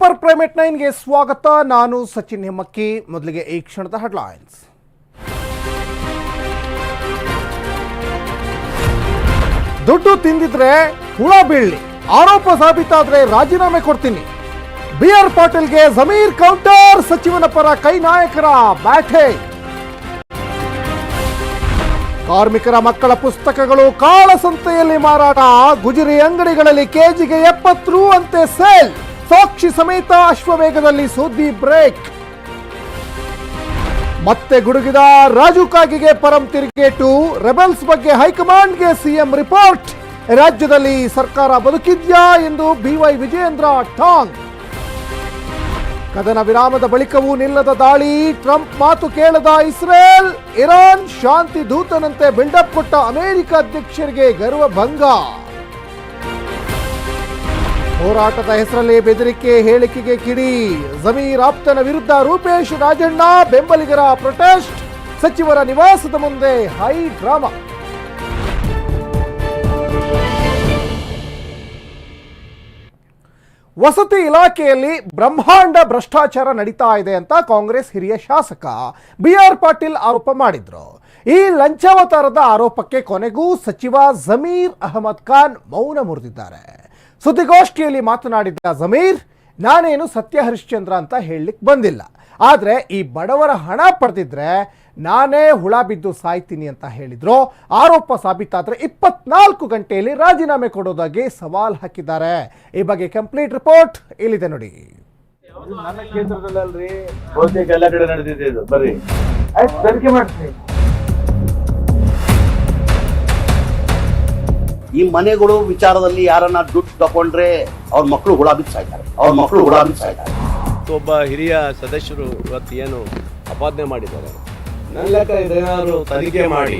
Super primate ನೈನ್ಗೆ ಸ್ವಾಗತ. ನಾನು ಸಚಿನ್ ಹೆಮ್ಮಕ್ಕಿ. ಮೊದಲಿಗೆ ಈ ಕ್ಷಣದ ಹೆಡ್ಲೈನ್ಸ್. ದುಡ್ಡು ತಿಂದಿದ್ರೆ ಹುಳ ಬೀಳಿ ಆರೋಪ ಸಾಬೀತಾದ್ರೆ ರಾಜೀನಾಮೆ ಕೊಡ್ತೀನಿ. ಬಿ ಆರ್ ಪಾಟೀಲ್ಗೆ ಜಮೀರ್ ಕೌಂಟರ್ ಸಚಿವನ ಪರ ಕೈ ನಾಯಕರ ಬ್ಯಾಟೆ. ಕಾರ್ಮಿಕರ ಮಕ್ಕಳ ಪುಸ್ತಕಗಳು ಕಾಳಸಂತೆಯಲ್ಲಿ ಮಾರಾಟ. ಗುಜರಿ ಅಂಗಡಿಗಳಲ್ಲಿ ಕೆಜಿಗೆ ಎಪ್ಪತ್ತು ರೂ ಅಂತೆ ಸೇಲ್. ಸಾಕ್ಷಿ ಸಮೇತ ಅಶ್ವವೇಗದಲ್ಲಿ ಸುದ್ದಿ ಬ್ರೇಕ್. ಮತ್ತೆ ಗುಡುಗಿದ ರಾಜು ಕಾಗಿಗೆ ಪರಂ ತಿರುಗೇಟು, ರೆಬೆಲ್ಸ್ ಬಗ್ಗೆ ಹೈಕಮಾಂಡ್ಗೆ ಸಿಎಂ ರಿಪೋರ್ಟ್. ರಾಜ್ಯದಲ್ಲಿ ಸರ್ಕಾರ ಬದುಕಿದ್ಯಾ ಎಂದು ಬಿವೈ ವಿಜೇಂದ್ರ ಟಾಂಗ್. ಕದನ ವಿರಾಮದ ಬಳಿಕವೂ ನಿಲ್ಲದ ದಾಳಿ, ಟ್ರಂಪ್ ಮಾತು ಕೇಳದ ಇಸ್ರೇಲ್, ಇರಾನ್ ಶಾಂತಿ ದೂತನಂತೆ ಬಿಲ್ಡಪ್ ಕೊಟ್ಟ ಅಮೆರಿಕ ಅಧ್ಯಕ್ಷರಿಗೆ ಗರ್ವ ಭಂಗ. ಹೋರಾಟದ ಹೆಸರಲ್ಲಿ ಬೆದರಿಕೆ ಹೇಳಿಕೆಗೆ ಕಿಡಿ. ಜಮೀರ್ ಆಪ್ತನ ವಿರುದ್ಧ ರೂಪೇಶ್ ರಾಜಣ್ಣ ಬೆಂಬಲಿಗರ ಪ್ರೊಟೆಸ್ಟ್. ಸಚಿವರ ನಿವಾಸದ ಮುಂದೆ ಹೈ ಡ್ರಾಮಾ. ವಸತಿ ಇಲಾಖೆಯಲ್ಲಿ ಬ್ರಹ್ಮಾಂಡ ಭ್ರಷ್ಟಾಚಾರ ನಡೀತಾ ಇದೆ ಅಂತ ಕಾಂಗ್ರೆಸ್ ಹಿರಿಯ ಶಾಸಕ ಬಿ ಆರ್ ಪಾಟೀಲ್ ಆರೋಪ ಮಾಡಿದ್ರು. ಈ ಲಂಚಾವತಾರದ ಆರೋಪಕ್ಕೆ ಕೊನೆಗೂ ಸಚಿವ ಜಮೀರ್ ಅಹಮದ್ ಖಾನ್ ಮೌನ ಮುರಿದಿದ್ದಾರೆ. ಸುದ್ದಿಗೋಷ್ಠಿಯಲ್ಲಿ ಮಾತನಾಡಿದ ಜಮೀರ್, ನಾನೇನು ಸತ್ಯ ಹರಿಶ್ಚಂದ್ರ ಅಂತ ಹೇಳಲಿಕ್ಕೆ ಬಂದಿಲ್ಲ. ಆದರೆ ಈ ಬಡವರ ಹಣ ಪಡೆದಿದ್ರೆ ನಾನೇ ಹುಳ ಬಿದ್ದು ಸಾಯ್ತೀನಿ ಅಂತ ಹೇಳಿದ್ರು. ಆರೋಪ ಸಾಬೀತಾದ್ರೆ ಇಪ್ಪತ್ನಾಲ್ಕು ಗಂಟೆಯಲ್ಲಿ ರಾಜೀನಾಮೆ ಕೊಡೋದಾಗಿ ಸವಾಲ್ ಹಾಕಿದ್ದಾರೆ. ಈ ಬಗ್ಗೆ ಕಂಪ್ಲೀಟ್ ರಿಪೋರ್ಟ್ ಇಲ್ಲಿದೆ ನೋಡಿ. ನನ್ನ ಬಹುತೇಕ ಎಲ್ಲ ಕಡೆ ನಡೆದಿದೆ ಇದು. ಬರ್ರಿ. ಆಯ್ತು, ತನಿಖೆ ಮಾಡ್ತೀನಿ. ಈ ಮನೆಗಳು ವಿಚಾರದಲ್ಲಿ ಯಾರನ್ನ ದುಡ್ಡು ತಗೊಂಡ್ರೆ ಅವ್ರ ಮಕ್ಕಳು ಹುಳ ಸಾಯ್ತಾರೆ ಅವ್ರ ಮಕ್ಕಳು ಹುಳ ಸಾಯ್ತಾರೆ ಒಬ್ಬ ಹಿರಿಯ ಸದಸ್ಯರು ಇವತ್ತು ಏನು ಅಪಾದನೆ ಮಾಡಿದ್ದಾರೆ. ನನ್ನ ಲೆಕ್ಕ ಇದೇನಾದ್ರು ತನಿಖೆ ಮಾಡಿ.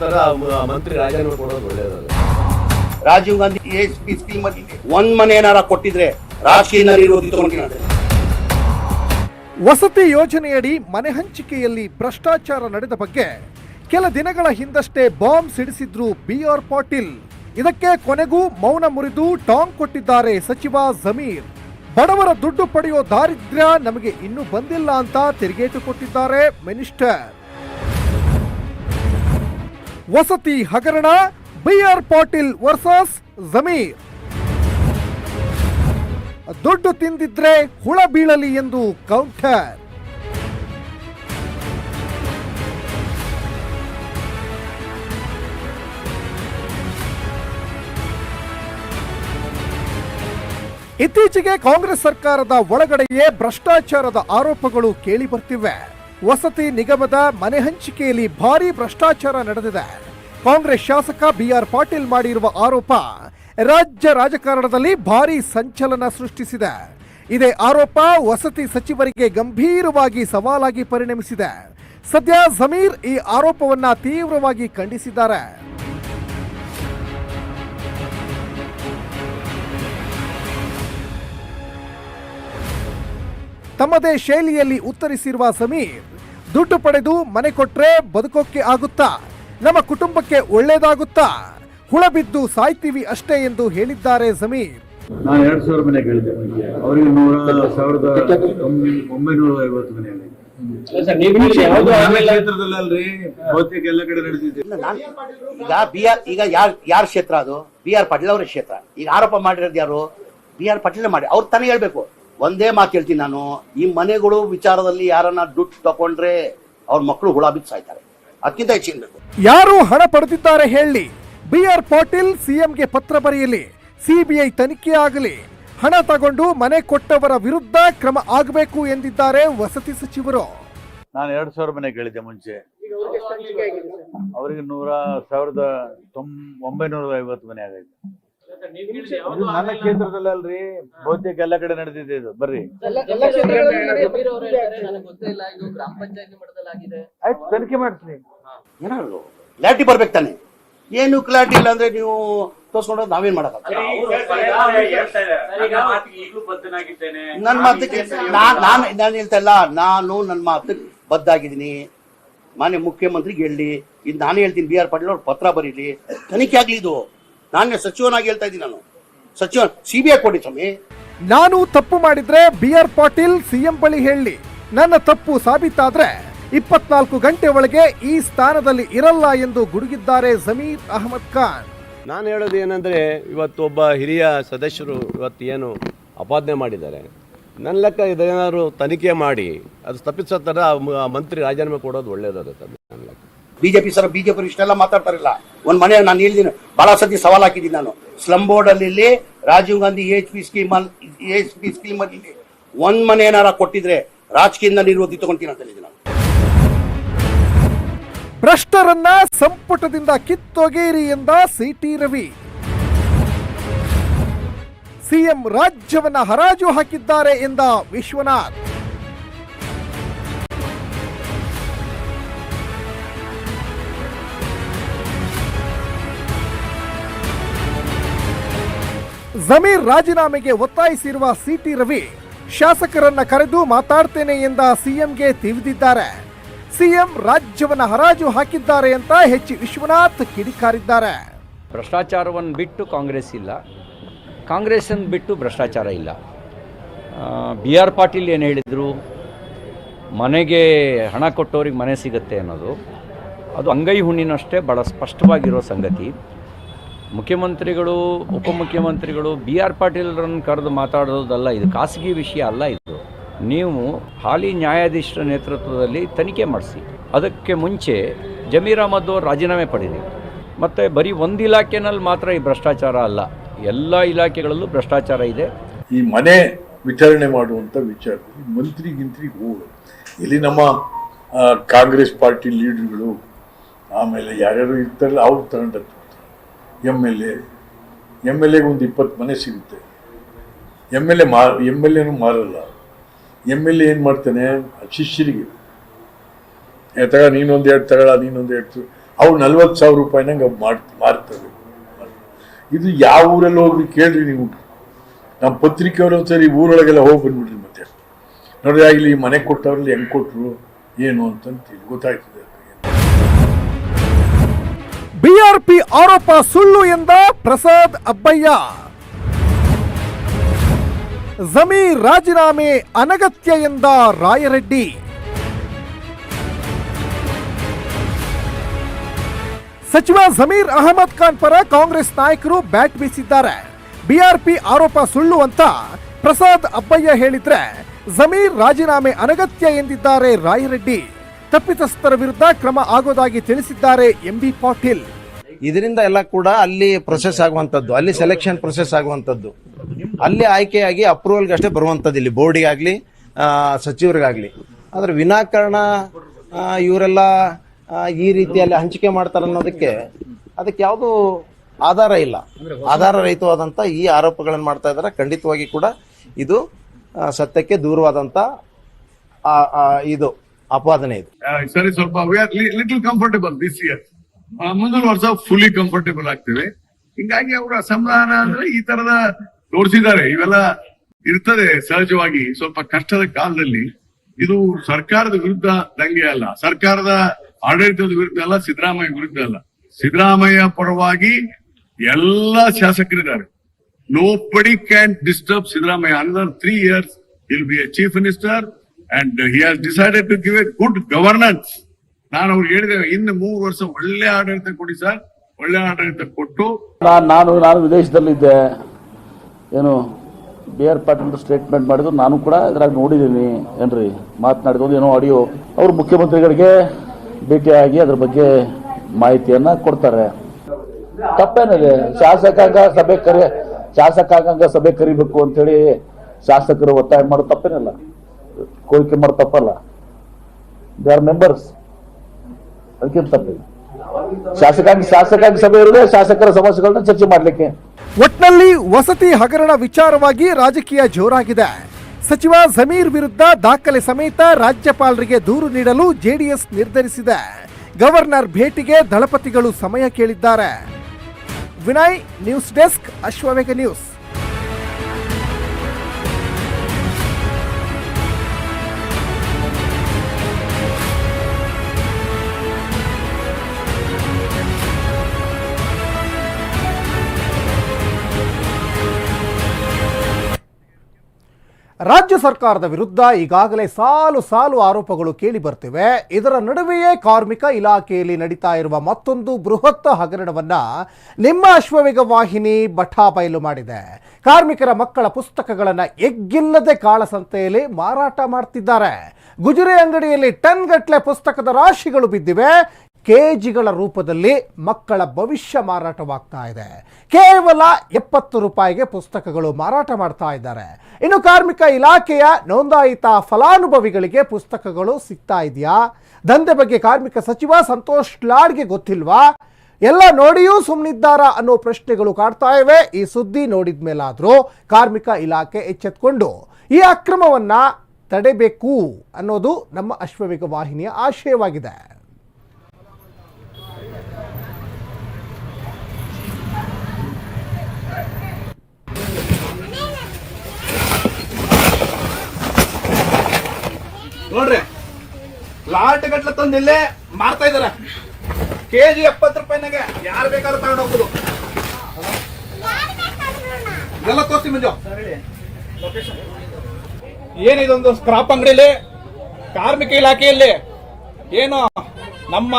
ತರ ಮ- ಮಂತ್ರಿ ರಾಜೀನಾಮೆ ಕೊಡೋದು Rajiv Gandhi S P scheme ಅಲ್ಲಿ ಒಂದ್ ಮನೆ ಏನಾರ ಕೊಟ್ಟಿದ್ರೆ ರಾಜಕೀಯ ವಿರೋಧಿ ತಗೊಂಡಿದ್ದಾರೆ ವಸತಿ ಯೋಜನೆಯಡಿ ಮನೆ ಹಂಚಿಕೆಯಲ್ಲಿ ಭ್ರಷ್ಟಾಚಾರ ನಡೆದ ಬಗ್ಗೆ ಕೆಲ ದಿನಗಳ ಹಿಂದಷ್ಟೇ ಬಾಂಬ್ ಸಿಡಿಸಿದ್ರು ಬಿ ಆರ್ ಪಾಟೀಲ್. ಇದಕ್ಕೆ ಕೊನೆಗೂ ಮೌನ ಮುರಿದು ಟಾಂಗ್ ಕೊಟ್ಟಿದ್ದಾರೆ ಸಚಿವ ಜಮೀರ್. ಬಡವರ ದುಡ್ಡು ಪಡೆಯೋ ದಾರಿದ್ರ್ಯ ನಮಗೆ ಇನ್ನೂ ಬಂದಿಲ್ಲ ಅಂತ ತಿರುಗೇಟು ಕೊಟ್ಟಿದ್ದಾರೆ ಮಿನಿಸ್ಟರ್. ವಸತಿ ಹಗರಣ B R Patil versus Zameer. ದುಡ್ಡು ತಿಂದಿದ್ರೆ ಹುಳ ಬೀಳಲಿ ಎಂದು ಕೌಂಟರ್. ಇತ್ತೀಚೆಗೆ ಕಾಂಗ್ರೆಸ್ ಸರ್ಕಾರದ ಒಳಗಡೆಯೇ ಭ್ರಷ್ಟಾಚಾರದ ಆರೋಪಗಳು ಕೇಳಿಬರ್ತಿವೆ. ವಸತಿ ನಿಗಮದ ಮನೆ ಹಂಚಿಕೆಯಲ್ಲಿ ಭಾರಿ ಭ್ರಷ್ಟಾಚಾರ ನಡೆದಿದೆ. ಕಾಂಗ್ರೆಸ್ ಶಾಸಕ ಬಿಆರ್ ಪಾಟೀಲ್ ಮಾಡಿರುವ ಆರೋಪ ರಾಜ್ಯ ರಾಜಕಾರಣದಲ್ಲಿ ಭಾರಿ ಸಂಚಲನ ಸೃಷ್ಟಿಸಿದೆ. ಇದೇ ಆರೋಪ ವಸತಿ ಸಚಿವರಿಗೆ ಗಂಭೀರವಾಗಿ ಸವಾಲಾಗಿ ಪರಿಣಮಿಸಿದೆ. ಸದ್ಯ ಜಮೀರ್ ಈ ಆರೋಪವನ್ನ ತೀವ್ರವಾಗಿ ಖಂಡಿಸಿದ್ದಾರೆ. ತಮ್ಮದೇ ಶೈಲಿಯಲ್ಲಿ ಉತ್ತರಿಸಿರುವ ಸಮೀರ್ ದುಡ್ಡು ಪಡೆದು ಮನೆ ಕೊಟ್ರೆ ಬದುಕೋಕೆ ಆಗುತ್ತಾ? ನಮ್ಮ ಕುಟುಂಬಕ್ಕೆ ಒಳ್ಳೇದಾಗುತ್ತಾ? ಹುಳ ಬಿದ್ದು ಸಾಯ್ತೀವಿ ಅಷ್ಟೇ ಎಂದು ಹೇಳಿದ್ದಾರೆ ಸಮೀರ್. ನಾನು ಎರಡ್ ಸಾವಿರ ಮನೆ ಕೇಳಿದೆ ಅವರಿಗೆ ನೂರ ಸಾವಿರದ ಒಂಬೈ- ಒಂಬೈನೂರ ಐವತ್ತು ಮನೆ ಆಗಿದೆ. ನನ್ನ ಕ್ಷೇತ್ರದಲ್ಲಲ್ರಿ ಬಹುತೇಕ ಎಲ್ಲ ಕಡೆ ನಡೆದಿದೆ ಇಲ್ಲ, ನಾನ್- ಈಗ ಬಿ ಆರ್ ಈಗ ಯಾರ್ ಯಾರ ಕ್ಷೇತ್ರ ಅದು? ಬಿ ಆರ್ ಪಾಟೀಲ್ ಅವರ ಕ್ಷೇತ್ರ. ಈಗ ಆರೋಪ ಮಾಡಿರೋದು ಯಾರು? ಬಿ ಆರ್ ಪಾಟೀಲ್ ಮಾಡಿ. ಅವ್ರು ತಾನೇ ಹೇಳ್ಬೇಕು. ಒಂದೇ ಮಾತು ಹೇಳ್ತೀನಿ ನಾನು. ಈ ಮನೆಗಳು ವಿಚಾರದಲ್ಲಿ ಯಾರನ್ನ ದುಡ್ಡು ತಗೊಂಡ್ರೆ ಅವ್ರ ಮಕ್ಕಳು ಹುಳ ಬಿದ್ದು ಸಾಯ್ತಾರೆ ಅದಕ್ಕಿಂತ ಹೆಚ್ಚಿನ ಬೇಕು? ಯಾರು ಹಣ ಪಡೆದಿದ್ದಾರೆ ಹೇಳಿ. ಬಿ ಆರ್ ಪಾಟೀಲ್ ಸಿಎಂಗೆ ಪತ್ರ ಬರೆಯಲಿ. ಸಿಬಿಐ ತನಿಖೆ ಆಗಲಿ. ಹಣ ತಗೊಂಡು ಮನೆ ಕೊಟ್ಟವರ ವಿರುದ್ಧ ಕ್ರಮ ಆಗಬೇಕು ಎಂದಿದ್ದಾರೆ ವಸತಿ ಸಚಿವರು. ನಾನು ಎರಡು ಸಾವಿರ ಮನೆ ಕೇಳಿದ್ದೆ ಮುಂಚೆ. ಅವರಿಗೆ ನೂರ ಸಾವಿರದ ಒಂಬೈನೂರ ಐವತ್ತು ಮನೆ ಆಗೈತೆ. ನನ್ನ ಕ್ಷೇತ್ರದಲ್ಲಲ್ರಿ ಬಹುತೇಕ ಎಲ್ಲ ಕಡೆ ನಡೆದಿದೆ ಇದು. ಬರ್ರಿ. ಗ್ರಾಮ ಪಂಚಾಯತಿ ಮಟ್ಟದಲ್ಲಾಗಿದೆ ಆಯ್ತು ತನಿಖೆ ಮಾಡ್ತೀನಿ. ಏನಾದ್ರು ಬರ್ಬೇಕು ತಾನೆ. ಏನು ಕ್ಲಾರಿಟಿ ಇಲ್ಲ ಅಂದ್ರೆ ನೀವು ತೋರ್ಸ್ಕೊಂಡೋದು ನಾವೇನ್ ಮಾಡಕ್ ನನ್ನ ಮಾತಿಗೆ ನಾನ್ ನಾನು ನಾನು ಹೇಳ್ತಾ ಇಲ್ಲ. ನಾನು ನನ್ನ ಮಾತು ಬದ್ದಾಗಿದ್ದೀನಿ ಮಾನ್ಯ ಮುಖ್ಯಮಂತ್ರಿಗೆ ಹೇಳಿ. ಇದು ನಾನು ಹೇಳ್ತೀನಿ. ಬಿ ಆರ್ ಪಾಟೀಲ್ ಅವ್ರು ಪತ್ರ ಬರೀಲಿ. ತನಿಖೆ ಆಗ್ಲಿ ಇದು. ನಾನೇ ಸಚಿವನಾಗಿ ಹೇಳ್ತಾ ಇದ್ದೀನಿ ನಾನು. ಸಚಿವ ಸಿ ಬಿ ಐ ಕೊಡಿ ಸ್ವಾಮಿ. ನಾನು ತಪ್ಪು ಮಾಡಿದ್ರೆ ಬಿ ಆರ್ ಪಾಟೀಲ್ ಸಿಎಂ ಬಳಿ ಹೇಳಿ. ನನ್ನ ತಪ್ಪು ಸಾಬೀತಾದ್ರೆ ಇಪ್ಪತ್ನಾಲ್ಕು ಗಂಟೆ ಒಳಗೆ ಈ ಸ್ಥಾನದಲ್ಲಿ ಇರಲ್ಲ ಎಂದು ಗುಡುಗಿದ್ದಾರೆ ಜಮೀರ್ ಅಹಮದ್ ಖಾನ್. ನಾನು ಹೇಳೋದು ಏನಂದರೆ ಇವತ್ತು ಒಬ್ಬ ಹಿರಿಯ ಸದಸ್ಯರು ಇವತ್ತು ಏನು ಅಪಾದನೆ ಮಾಡಿದ್ದಾರೆ. ನನ್ನ ಲೆಕ್ಕ ಇದೇನಾದ್ರು ತನಿಖೆ ಮಾಡಿ ಅದು ತಪ್ಪಿಸೋ ಥರ ಮಂತ್ರಿ ರಾಜೀನಾಮೆ ಕೊಡೋದು ಲೆಕ್ಕ ಬಿಜೆಪಿ ಸರ್, ಬಿಜೆಪಿ ಇಷ್ಟೆಲ್ಲ ಮಾತಾಡ್ತಾರಿಲ್ಲ. ಒಂದ್ ಮನೆ ನಾನು ಹೇಳಿದ್ದೀನಿ ಬಹಳ ಸತಿ ಸವಾಲ್ ಹಾಕಿದ್ದೀನಿ ನಾನು. ಸ್ಲಮ್ ಬೋರ್ಡ್ ಅಲ್ಲಿ Rajiv Gandhi H P scheme H P scheme ಅಲ್ಲಿ ಒಂದ್ ಮನೆ ಏನಾರ ಕೊಟ್ಟಿದ್ರೆ ರಾಜಕೀಯದಲ್ಲಿ ವಿರೋಧಿ ತಗೊಂತೀನಿ ಅಂತ ಹೇಳಿದ್ದೀನಿ ನಾನು. ಭ್ರಷ್ಟರನ್ನ ಸಂಪುಟದಿಂದ ಕಿತ್ತೊಗೆಯಿರಿ ಎಂದ ಸಿಟಿ ರವಿ. ಸಿಎಂ ರಾಜ್ಯವನ್ನ ಹರಾಜು ಹಾಕಿದ್ದಾರೆ ಎಂದ ವಿಶ್ವನಾಥ್. ಜಮೀರ್ ರಾಜೀನಾಮೆಗೆ ಒತ್ತಾಯಿಸಿರುವ ಸಿಟಿ ರವಿ, ಶಾಸಕರನ್ನ ಕರೆದು ಮಾತಾಡ್ತೇನೆ ಎಂದ ಸಿಎಂಗೆ ತಿವಿದಿದ್ದಾರೆ. ಸಿಎಂ ರಾಜ್ಯವನ್ನ ಹರಾಜು ಹಾಕಿದ್ದಾರೆ ಅಂತ ಎಚ್ ವಿಶ್ವನಾಥ್ ಕಿಡಿಕಾರಿದ್ದಾರೆ. ಭ್ರಷ್ಟಾಚಾರವನ್ನು ಬಿಟ್ಟು ಕಾಂಗ್ರೆಸ್ ಇಲ್ಲ. ಕಾಂಗ್ರೆಸ್ಸನ್ನು ಬಿಟ್ಟು ಭ್ರಷ್ಟಾಚಾರ ಇಲ್ಲ. ಬಿ ಆರ್ ಪಾಟೀಲ್ ಏನು ಹೇಳಿದರು? ಮನೆಗೆ ಹಣ ಕೊಟ್ಟವ್ರಿಗೆ ಮನೆ ಸಿಗುತ್ತೆ ಅನ್ನೋದು. ಅದು ಅಂಗೈ ಹುಣ್ಣಿನಷ್ಟೇ ಭಾಳ ಸ್ಪಷ್ಟವಾಗಿರೋ ಸಂಗತಿ. ಮುಖ್ಯಮಂತ್ರಿಗಳು, ಉಪಮುಖ್ಯಮಂತ್ರಿಗಳು, ಬಿ ಆರ್ ಪಾಟೀಲ್ರನ್ನು ಕರೆದು ಮಾತಾಡೋದಲ್ಲ, ಇದು ಖಾಸಗಿ ವಿಷಯ ಅಲ್ಲ ಇದು. ನೀವು ಹಾಲಿ ನ್ಯಾಯಾಧೀಶರ ನೇತೃತ್ವದಲ್ಲಿ ತನಿಖೆ ಮಾಡಿಸಿ. ಅದಕ್ಕೆ ಮುಂಚೆ ಜಮೀರ್ ಅಹಮದ್ ಅವರು ರಾಜೀನಾಮೆ ಪಡೀರಿ ಮತ್ತು ಬರೀ ಒಂದು ಇಲಾಖೆನಲ್ಲಿ ಮಾತ್ರ ಈ ಭ್ರಷ್ಟಾಚಾರ ಅಲ್ಲ, ಎಲ್ಲ ಇಲಾಖೆಗಳಲ್ಲೂ ಭ್ರಷ್ಟಾಚಾರ ಇದೆ. ಈ ಮನೆ ವಿತರಣೆ ಮಾಡುವಂಥ ವಿಚಾರದಲ್ಲಿ ಮಂತ್ರಿ ಗಿಂತ್ರಿ ಹೋಗೋದು ಇಲ್ಲಿ ನಮ್ಮ ಕಾಂಗ್ರೆಸ್ ಪಾರ್ಟಿ ಲೀಡರ್ಗಳು, ಆಮೇಲೆ ಯಾರ್ಯಾರು ಇರ್ತಾರಲ್ಲ, ಅವ್ರು ತಗೊಂಡದ್ದು M L A M L ಎಗೆ ಒಂದು ಇಪ್ಪತ್ತು ಮನೆ ಸಿಗುತ್ತೆ. ಎಂ ಎಲ್ ಎ ಮಾ ಎಂ ಎಲ್ ಎನೂ ಮಾರಲ್ಲ. ಎಂ ಎಲ್ ಎ ಏನು ಮಾಡ್ತಾನೆ? ಶಿಷ್ಯರಿಗೆ. ತಗ, ನೀನೊಂದು ಎರಡು ತಗೊಳ ನೀನೊಂದು ಎರಡು ಅವ್ರು ನಲ್ವತ್ತು ಸಾವಿರ ರೂಪಾಯಿನಂಗೆ ಮಾಡ್ ಮಾರ್ತವೆ. ಇದು ಯಾವ ಊರಲ್ಲಿ ಹೋಗ್ರಿ ಕೇಳ್ರಿ ನೀವು. ನಮ್ಮ ಪತ್ರಿಕೆಯವರು ಒಂದ್ಸರಿ ಊರೊಳಗೆಲ್ಲ ಹೋಗಿ ಬಂದ್ಬಿಡ್ರಿ ಮತ್ತೆ. ನೋಡಿದ್ರೆ ಆಗಲಿ ಮನೆ ಕೊಟ್ಟವ್ರಲ್ಲಿ ಹೆಂಗೆ ಕೊಟ್ಟರು ಏನು ಅಂತಂತ ಗೊತ್ತಾಯ್ತದೆ ಬಿಆರ್ಪಿ ಆರೋಪ ಸುಳ್ಳು ಎಂದ ಪ್ರಸಾದ್ ಅಬ್ಬಯ್ಯ. ಜಮೀ ರಾಜೀನಾಮೆ ಅನಗತ್ಯ ಎಂದ ರಾಯರೆಡ್ಡಿ. ಸಚಿವ ಜಮೀರ್ ಅಹಮದ್ ಖಾನ್ ಪರ ಕಾಂಗ್ರೆಸ್ ನಾಯಕರು ಬ್ಯಾಟ್ ಬೀಸಿದ್ದಾರೆ. ಬಿಆರ್ಪಿ ಆರೋಪ ಸುಳ್ಳು ಅಂತ ಪ್ರಸಾದ್ ಅಬ್ಬಯ್ಯ ಹೇಳಿದ್ರೆ ಜಮೀರ್ ರಾಜೀನಾಮೆ ಅನಗತ್ಯ ಎಂದಿದ್ದಾರೆ ರಾಯರೆಡ್ಡಿ. ತಪ್ಪಿತಸ್ಥರ ವಿರುದ್ಧ ಕ್ರಮ ಆಗೋದಾಗಿ ತಿಳಿಸಿದ್ದಾರೆ ಎಂಬಿ ಪಾಟೀಲ್. ಇದರಿಂದ ಎಲ್ಲ ಕೂಡ ಅಲ್ಲಿ ಪ್ರೊಸೆಸ್ ಆಗುವಂಥದ್ದು ಅಲ್ಲಿ ಸೆಲೆಕ್ಷನ್ ಪ್ರೊಸೆಸ್ ಆಗುವಂಥದ್ದು. ಅಲ್ಲಿ ಆಯ್ಕೆಯಾಗಿ ಅಪ್ರೂವಲ್ಗೆ ಅಷ್ಟೇ ಬರುವಂಥದ್ದು ಇಲ್ಲಿ ಬೋರ್ಡಿಗಾಗಲಿ ಸಚಿವರಿಗಾಗಲಿ. ಆದರೆ ವಿನಾಕಾರಣ ಇವರೆಲ್ಲ ಈ ರೀತಿಯಲ್ಲಿ ಹಂಚಿಕೆ ಮಾಡ್ತಾರೆ ಅನ್ನೋದಕ್ಕೆ ಅದಕ್ಕೆ ಯಾವುದು ಆಧಾರ ಇಲ್ಲ. ಆಧಾರ ರಹಿತವಾದಂಥ ಈ ಆರೋಪಗಳನ್ನು ಮಾಡ್ತಾ ಇದ್ದಾರೆ. ಖಂಡಿತವಾಗಿ ಕೂಡ ಇದು ಸತ್ಯಕ್ಕೆ ದೂರವಾದಂಥ ಇದು ಅಪಾದನೆ ಇದು. ಸರಿ ಸ್ವಲ್ಪ ಲಿಟಲ್ ಕಂಫರ್ಟಬಲ್ ದಿಸ್ ಇಯರ್ ಮುಂದಿನ ವರ್ಷ ಫುಲ್ಲಿ ಕಂಫರ್ಟೇಬಲ್ ಆಗ್ತೇವೆ. ಹಿಂಗಾಗಿ ಅವರ ಅಸಮಾಧಾನ ಅಂದ್ರೆ ಈ ತರದ ತೋರಿಸಿದ್ದಾರೆ. ಇವೆಲ್ಲ ಇರ್ತದೆ ಸಹಜವಾಗಿ. ಸ್ವಲ್ಪ ಕಷ್ಟದ ಕಾಲದಲ್ಲಿ ಇದು ಸರ್ಕಾರದ ವಿರುದ್ಧ ದಂಗೆ ಅಲ್ಲ. ಸರ್ಕಾರದ ಆಡಳಿತದ ವಿರುದ್ಧ ಅಲ್ಲ, ಸಿದ್ದರಾಮಯ್ಯ ವಿರುದ್ಧ ಅಲ್ಲ. ಸಿದ್ದರಾಮಯ್ಯ ಪರವಾಗಿ ಎಲ್ಲ ಶಾಸಕರಿದ್ದಾರೆ. Nobody can disturb Siddaramaiah. Another three years will be a chief minister and he has decided to give a good governance ನಾನು ಅವ್ರು ಹೇಳಿದೆ, ಇನ್ನು ಮೂರು ವರ್ಷ ಒಳ್ಳೆ ಆಡಳಿತ ಕೊಡಿ ಸರ್. ಒಳ್ಳೆ ಆಡಳಿತ ಕೊಟ್ಟು. ನಾನು ನಾನು ವಿದೇಶದಲ್ಲಿದ್ದೆ. ಏನು, ಬಿ ಆರ್ ಪಾಟೀಲ್ ಸ್ಟೇಟ್ಮೆಂಟ್ ಮಾಡಿದ್ರು. ನಾನು ಕೂಡ ಇದ್ರಾಗ ನೋಡಿದ್ದೀನಿ. ಏನ್ರಿ ಮಾತನಾಡಿದ್ರು ಏನೋ ಆಡಿಯೋ ಅವರು ಮುಖ್ಯಮಂತ್ರಿಗಳಿಗೆ ಭೇಟಿಯಾಗಿ ಅದ್ರ ಬಗ್ಗೆ ಮಾಹಿತಿಯನ್ನ ಕೊಡ್ತಾರೆ. ತಪ್ಪೇನಿದೆ? ಶಾಸಕಾಂಗ ಸಭೆ ಕರಿ, ಶಾಸಕಾಂಗ ಸಭೆ ಕರಿಬೇಕು ಅಂತೇಳಿ ಶಾಸಕರು ಒತ್ತಾಯ ಮಾಡೋದು ತಪ್ಪೇನಿಲ್ಲ. ಕೋರಿಕೆ ಮಾಡೋದು ತಪ್ಪಲ್ಲ. ದೇ ಆರ್ ಮೆಂಬರ್ಸ್ ತಪ್ಪಿಲ್ಲ. ಶಾಸಕಾಂಗ ಶಾಸಕಾಂಗ ಸಭೆ ಶಾಸಕರ ಸಮಸ್ಯೆಗಳನ್ನ ಚರ್ಚೆ ಮಾಡಲಿಕ್ಕೆ. ಒಟ್ನಲ್ಲಿ ವಸತಿ ಹಗರಣ ವಿಚಾರವಾಗಿ ರಾಜಕೀಯ ಜೋರಾಗಿದೆ. ಸಚಿವ ಜಮೀರ್ ವಿರುದ್ಧ ದಾಖಲೆ ಸಮೇತ ರಾಜ್ಯಪಾಲರಿಗೆ ದೂರು ನೀಡಲು ಜೆಡಿಎಸ್ ನಿರ್ಧರಿಸಿದೆ. ಗವರ್ನರ್ ಭೇಟಿಗೆ ದಳಪತಿಗಳು ಸಮಯ ಕೇಳಿದ್ದಾರೆ. Vinay, news desk Ashwavega news. ರಾಜ್ಯ ಸರ್ಕಾರದ ವಿರುದ್ಧ ಈಗಾಗಲೇ ಸಾಲು ಸಾಲು ಆರೋಪಗಳು ಕೇಳಿ ಬರ್ತಿವೆ ಇದರ ನಡುವೆಯೇ ಕಾರ್ಮಿಕ ಇಲಾಖೆಯಲ್ಲಿ ನಡೀತಾ ಇರುವ ಮತ್ತೊಂದು ಬೃಹತ್ ಹಗರಣವನ್ನ ನಿಮ್ಮ ಅಶ್ವವೇಗ ವಾಹಿನಿ ಬಠಾ ಬಯಲು ಮಾಡಿದೆ. ಕಾರ್ಮಿಕರ ಮಕ್ಕಳ ಪುಸ್ತಕಗಳನ್ನು ಎಗ್ಗಿಲ್ಲದೆ ಕಾಳಸಂತೆಯಲ್ಲಿ ಮಾರಾಟ ಮಾಡ್ತಿದ್ದಾರೆ. ಗುಜರಿ ಅಂಗಡಿಯಲ್ಲಿ ಟನ್ ಗಟ್ಟಲೆ ಪುಸ್ತಕದ ರಾಶಿಗಳು ಬಿದ್ದಿವೆ. ಕೆಜಿಗಳ ರೂಪದಲ್ಲಿ ಮಕ್ಕಳ ಭವಿಷ್ಯ ಮಾರಾಟವಾಗ್ತಾ ಇದೆ. ಕೇವಲ ಎಪ್ಪತ್ತು ರೂಪಾಯಿಗೆ ಪುಸ್ತಕಗಳು ಮಾರಾಟ ಮಾಡ್ತಾ ಇದ್ದಾರೆ. ಇನ್ನು ಕಾರ್ಮಿಕ ಇಲಾಖೆಯ ನೋಂದಾಯಿತ ಫಲಾನುಭವಿಗಳಿಗೆ ಪುಸ್ತಕಗಳು ಸಿಗ್ತಾ ಇದೆಯಾ? ದಂಧೆ ಬಗ್ಗೆ ಕಾರ್ಮಿಕ ಸಚಿವ ಸಂತೋಷ್ ಲಾಡ್ಗೆ ಗೊತ್ತಿಲ್ವಾ? ಎಲ್ಲ ನೋಡಿಯೂ ಸುಮ್ಮನಿದ್ದಾರಾ ಅನ್ನೋ ಪ್ರಶ್ನೆಗಳು ಕಾಡ್ತಾ ಇವೆ. ಈ ಸುದ್ದಿ ನೋಡಿದ ಮೇಲಾದರೂ ಕಾರ್ಮಿಕ ಇಲಾಖೆ ಎಚ್ಚೆತ್ಕೊಂಡು ಈ ಅಕ್ರಮವನ್ನು ತಡೆಬೇಕು ಅನ್ನೋದು ನಮ್ಮ ಅಶ್ವವೇಗ ವಾಹಿನಿಯ ಆಶಯವಾಗಿದೆ. ನೋಡ್ರಿ ಲಾಟ್ ಗಟ್ಲೆ ತಂದು ಇಲ್ಲೇ ಮಾರ್ತಾ ಇದಾರೆ. ಕೆಜಿ ಎಪ್ಪತ್ತು ರೂಪಾಯಿನಾಗೆ ಯಾರು ಬೇಕಾದ್ರೂ ತಗೊಂಡು ಹೋಗ್ಬೋದು. ಎಲ್ಲ ತೋರಿಸಿ ಮಂಜು. ಏನಿದೊಂದು ಸ್ಕ್ರಾಪ್ ಅಂಗಡಿಲಿ? ಕಾರ್ಮಿಕ ಇಲಾಖೆಯಲ್ಲಿ ಏನು ನಮ್ಮ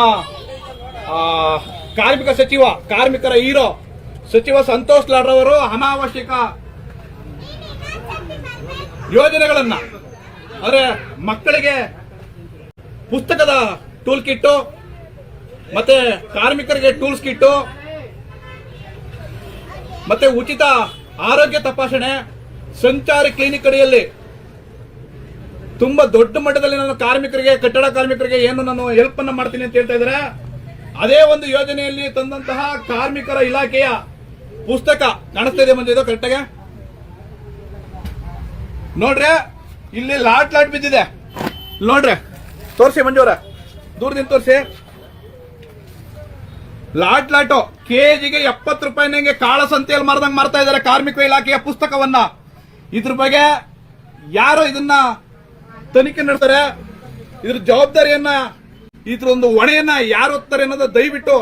ಕಾರ್ಮಿಕ ಸಚಿವ, ಕಾರ್ಮಿಕರ ಹೀರೋ ಸಚಿವ ಸಂತೋಷ್ ಲಾಡ್ರವರು ಅನಾವಶ್ಯಕ ಯೋಜನೆಗಳನ್ನ ಅಂದ್ರೆ ಮಕ್ಕಳಿಗೆ ಪುಸ್ತಕದ ಟೂಲ್ ಕಿಟ್ಟು ಮತ್ತೆ ಕಾರ್ಮಿಕರಿಗೆ ಟೂಲ್ಸ್ ಕಿಟ್ಟು ಮತ್ತೆ ಉಚಿತ ಆರೋಗ್ಯ ತಪಾಸಣೆ, ಸಂಚಾರಿ ಕ್ಲಿನಿಕ್ ಅಡಿಯಲ್ಲಿ. ತುಂಬಾ ದೊಡ್ಡ ಮಟ್ಟದಲ್ಲಿ ನಾನು ಕಾರ್ಮಿಕರಿಗೆ, ಕಟ್ಟಡ ಕಾರ್ಮಿಕರಿಗೆ ಏನು ನಾನು ಹೆಲ್ಪ್ ಅನ್ನ ಮಾಡ್ತೀನಿ ಅಂತ ಹೇಳ್ತಾ ಇದ್ದಾರೆ. ಅದೇ ಒಂದು ಯೋಜನೆಯಲ್ಲಿ ತಂದಂತಹ ಕಾರ್ಮಿಕರ ಇಲಾಖೆಯ ಪುಸ್ತಕ ಕಾಣಿಸ್ತಾ ಇದೆ ಮಂಜು, ಇದು ಕರೆಕ್ಟಾಗೆ ನೋಡ್ರಿ ಇಲ್ಲಿ ಲಾಟ್ ಲಾಟ್ ಬಿದ್ದಿದೆ. ನೋಡ್ರಿ. ತೋರ್ಸಿ ಮಂಜೂರ ದೂರದಿಂದ ತೋರಿಸಿ. ಲಾಟ್ ಲಾಟು ಕೆಜಿಗೆ ಎಪ್ಪತ್ತು ರೂಪಾಯಿನಂಗೆ ಕಾಳಸಂತೆಯಲ್ಲಿ ಮಾರ್ದಂಗ್ ಮಾರ್ತಾ ಇದ್ದಾರೆ ಕಾರ್ಮಿಕ ಇಲಾಖೆಯ ಪುಸ್ತಕವನ್ನ. ಇದ್ರ ಬಗ್ಗೆ ಯಾರು ಇದನ್ನ ತನಿಖೆ ನಡೆಸ್ತಾರೆ. ಇದ್ರ ಜವಾಬ್ದಾರಿಯನ್ನ ಇದ್ರ ಒಂದು ಹೊಣೆಯನ್ನ ಯಾರು ಹೊತ್ತಾರೆ ಅನ್ನೋದು ದಯವಿಟ್ಟು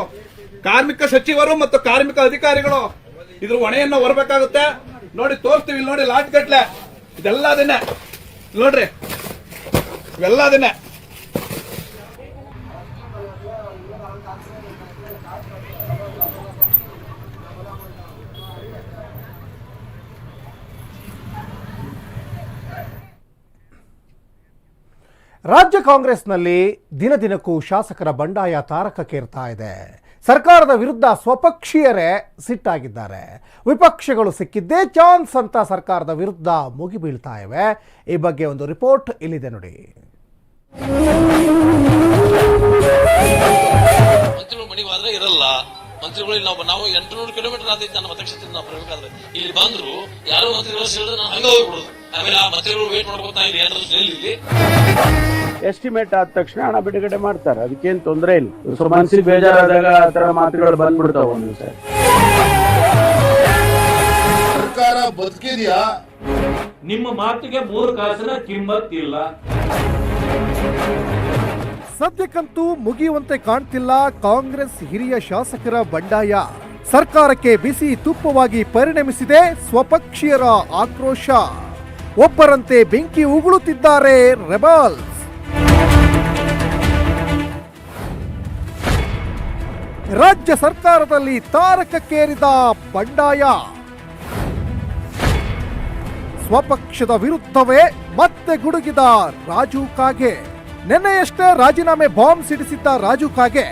ಕಾರ್ಮಿಕ ಸಚಿವರು ಮತ್ತು ಕಾರ್ಮಿಕ ಅಧಿಕಾರಿಗಳು ಇದ್ರ ಹೊಣೆಯನ್ನ ಹೊರಬೇಕಾಗುತ್ತೆ. ನೋಡಿ ತೋರಿಸ್ತೀವಿ ಇಲ್ಲಿ ನೋಡಿ ಲಾಟ್ ಗಟ್ಲೆ. ಇದೆಲ್ಲ ಅದನ್ನೇ. ನೋಡ್ರಿ. ಇವೆಲ್ಲ ಅದನ್ನೇ. ರಾಜ್ಯ ಕಾಂಗ್ರೆಸ್ನಲ್ಲಿ ದಿನ ದಿನಕ್ಕೂ ಶಾಸಕರ ಬಂಡಾಯ ತಾರಕಕ್ಕೇರ್ತಾ ಇದೆ. ಸರ್ಕಾರದ ವಿರುದ್ಧ ಸ್ವಪಕ್ಷೀಯರೇ ಸಿಟ್ಟಾಗಿದ್ದಾರೆ. ವಿಪಕ್ಷಗಳು ಸಿಕ್ಕಿದ್ದೇ ಚಾನ್ಸ್ ಅಂತ ಸರ್ಕಾರದ ವಿರುದ್ಧ ಮುಗಿಬೀಳ್ತಾ ಇವೆ. ಈ ಬಗ್ಗೆ ಒಂದು ರಿಪೋರ್ಟ್ ಇಲ್ಲಿದೆ ನೋಡಿ. ಇರಲ್ಲ. ಮಂತ್ರಿಗಳು ನಾವು ನಾವು ಎಂಟುನೂರು ಕಿಲೋಮೀಟರ್ ಆದೈತೆ ನನ್ನ ಮತಕ್ಷೇತ್ರ ನಾವು ಬರಬೇಕಾದ್ರೆ ಇಲ್ಲಿ ಬಂದ್ರು ಯಾರು ಮಂತ್ರಿಗಳು ಹೇಳಿದ್ರೆ ನಾನು ಹಂಗ ಹೋಗ್ಬಿಡುದು. ಆಮೇಲೆ ಆ ಮಂತ್ರಿಗಳು ವೇಟ್ ಮಾಡ್ಕೊತಾ ಇಲ್ಲಿ ಏನಾದ್ರು ಇಲ್ಲಿ ಎಸ್ಟಿಮೇಟ್ ಆದ ತಕ್ಷಣ ಹಣ ಬಿಡುಗಡೆ ಮಾಡ್ತಾರೆ. ಅದಕ್ಕೇನು ತೊಂದರೆ ಇಲ್ಲ. ಸ್ವಲ್ಪ ಮನಸ್ಸಿಗೆ ಬೇಜಾರಾದಾಗ ಆ ತರ ಮಾತುಗಳು ಬಂದ್ಬಿಡ್ತಾವ ಒಂದು ದಿವಸ ಸರ್ಕಾರ ಬದುಕಿದ್ಯಾ? ನಿಮ್ಮ ಮಾತಿಗೆ ಮೂರು ಕಾಸಿನ ಕಿಮ್ಮತ್ತಿಲ್ಲ. ಸದ್ಯಕ್ಕಂತೂ ಮುಗಿಯುವಂತೆ ಕಾಣ್ತಿಲ್ಲ ಕಾಂಗ್ರೆಸ್ ಹಿರಿಯ ಶಾಸಕರ ಬಂಡಾಯ. ಸರ್ಕಾರಕ್ಕೆ ಬಿಸಿ ತುಪ್ಪವಾಗಿ ಪರಿಣಮಿಸಿದೆ ಸ್ವಪಕ್ಷೀಯರ ಆಕ್ರೋಶ. ಒಬ್ಬರಂತೆ ಬೆಂಕಿ ಉಗುಳುತ್ತಿದ್ದಾರೆ ರೆಬಲ್ಸ್. ರಾಜ್ಯ ಸರ್ಕಾರದಲ್ಲಿ ತಾರಕಕ್ಕೇರಿದ ಬಂಡಾಯ. ಸ್ವಪಕ್ಷದ ವಿರುದ್ಧವೇ ಮತ್ತೆ ಗುಡುಗಿದ ರಾಜು ಕಾಗೆ. ನಿನ್ನೆಯಷ್ಟೇ ರಾಜೀನಾಮೆ ಬಾಂಬ್ ಸಿಡಿಸಿದ್ದ ರಾಜು ಖಾಗೆ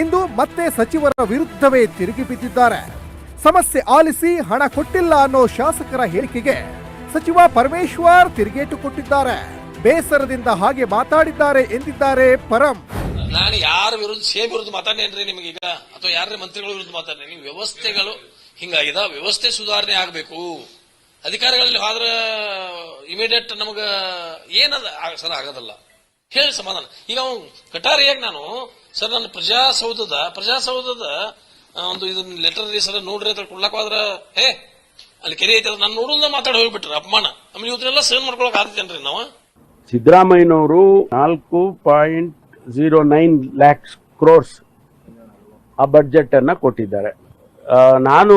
ಇಂದು ಮತ್ತೆ ಸಚಿವರ ವಿರುದ್ಧವೇ ತಿರುಗಿ ಬಿದ್ದಿದ್ದಾರೆ. ಸಮಸ್ಯೆ ಆಲಿಸಿ ಹಣ ಕೊಟ್ಟಿಲ್ಲ ಅನ್ನೋ ಶಾಸಕರ ಹೇಳಿಕೆಗೆ ಸಚಿವ ಪರಮೇಶ್ವರ್ ತಿರುಗೇಟು ಕೊಟ್ಟಿದ್ದಾರೆ. ಬೇಸರದಿಂದ ಹಾಗೆ ಮಾತಾಡಿದ್ದಾರೆ ಎಂದಿದ್ದಾರೆ ಪರಂ. ನಾನು ಯಾರ ವಿರುದ್ಧ ಸೇಮ್ ವಿರುದ್ಧ ಮಾತಾಡೇನ್ರಿ ಈಗ, ಅಥವಾ ಯಾರ ಮಂತ್ರಿಗಳ ವಿರುದ್ಧ ಮಾತಾಡ್ರಿ ನೀವು ವ್ಯವಸ್ಥೆಗಳು ಹಿಂಗಾಗಿದ ವ್ಯವಸ್ಥೆ ಸುಧಾರಣೆ ಆಗಬೇಕು. ಅಧಿಕಾರಿಗಳಲ್ಲಿ ಆದ್ರೆ ಇಮಿಡಿಯೇಟ್ ನಮಗ ಏನದ ಸರ್ ಆಗೋದಲ್ಲ. ಹೇಳಿ ಸಮಾಧಾನ. ಈಗ ಅವನು ಕಟಾರಿಯಾಗಿ ನಾನು, ಸರ್, ನನ್ನ ಪ್ರಜಾಸೌಧದ ಪ್ರಜಾಸೌಧದ ಒಂದು ಇದನ್ನ ಲೆಟರ್ ಸರ್, ನೋಡ್ರಿ ಅಂತ ಕೊಡ್ಲಾಕ ಹೋದ್ರ, ಹೇ, ಅಲ್ಲಿ ಕೆರೆ ಐತೆ ನಾನು ನೋಡುದ ಮಾತಾಡಿ ಹೋಗ್ಬಿಟ್ರಿ, ಅಪಮಾನ. ಆಮೇಲೆ ಇವತ್ತೆಲ್ಲ ಸೇನ್ ಮಾಡ್ಕೊಳಕ್ ಆಗ್ತೇನ್ರಿ ನಾವು? ಸಿದ್ದರಾಮಯ್ಯನವರು ನಾಲ್ಕು point zero nine lakhs crores ಆ ಬಡ್ಜೆಟ್ ಅನ್ನ ಕೊಟ್ಟಿದ್ದಾರೆ ನಾನು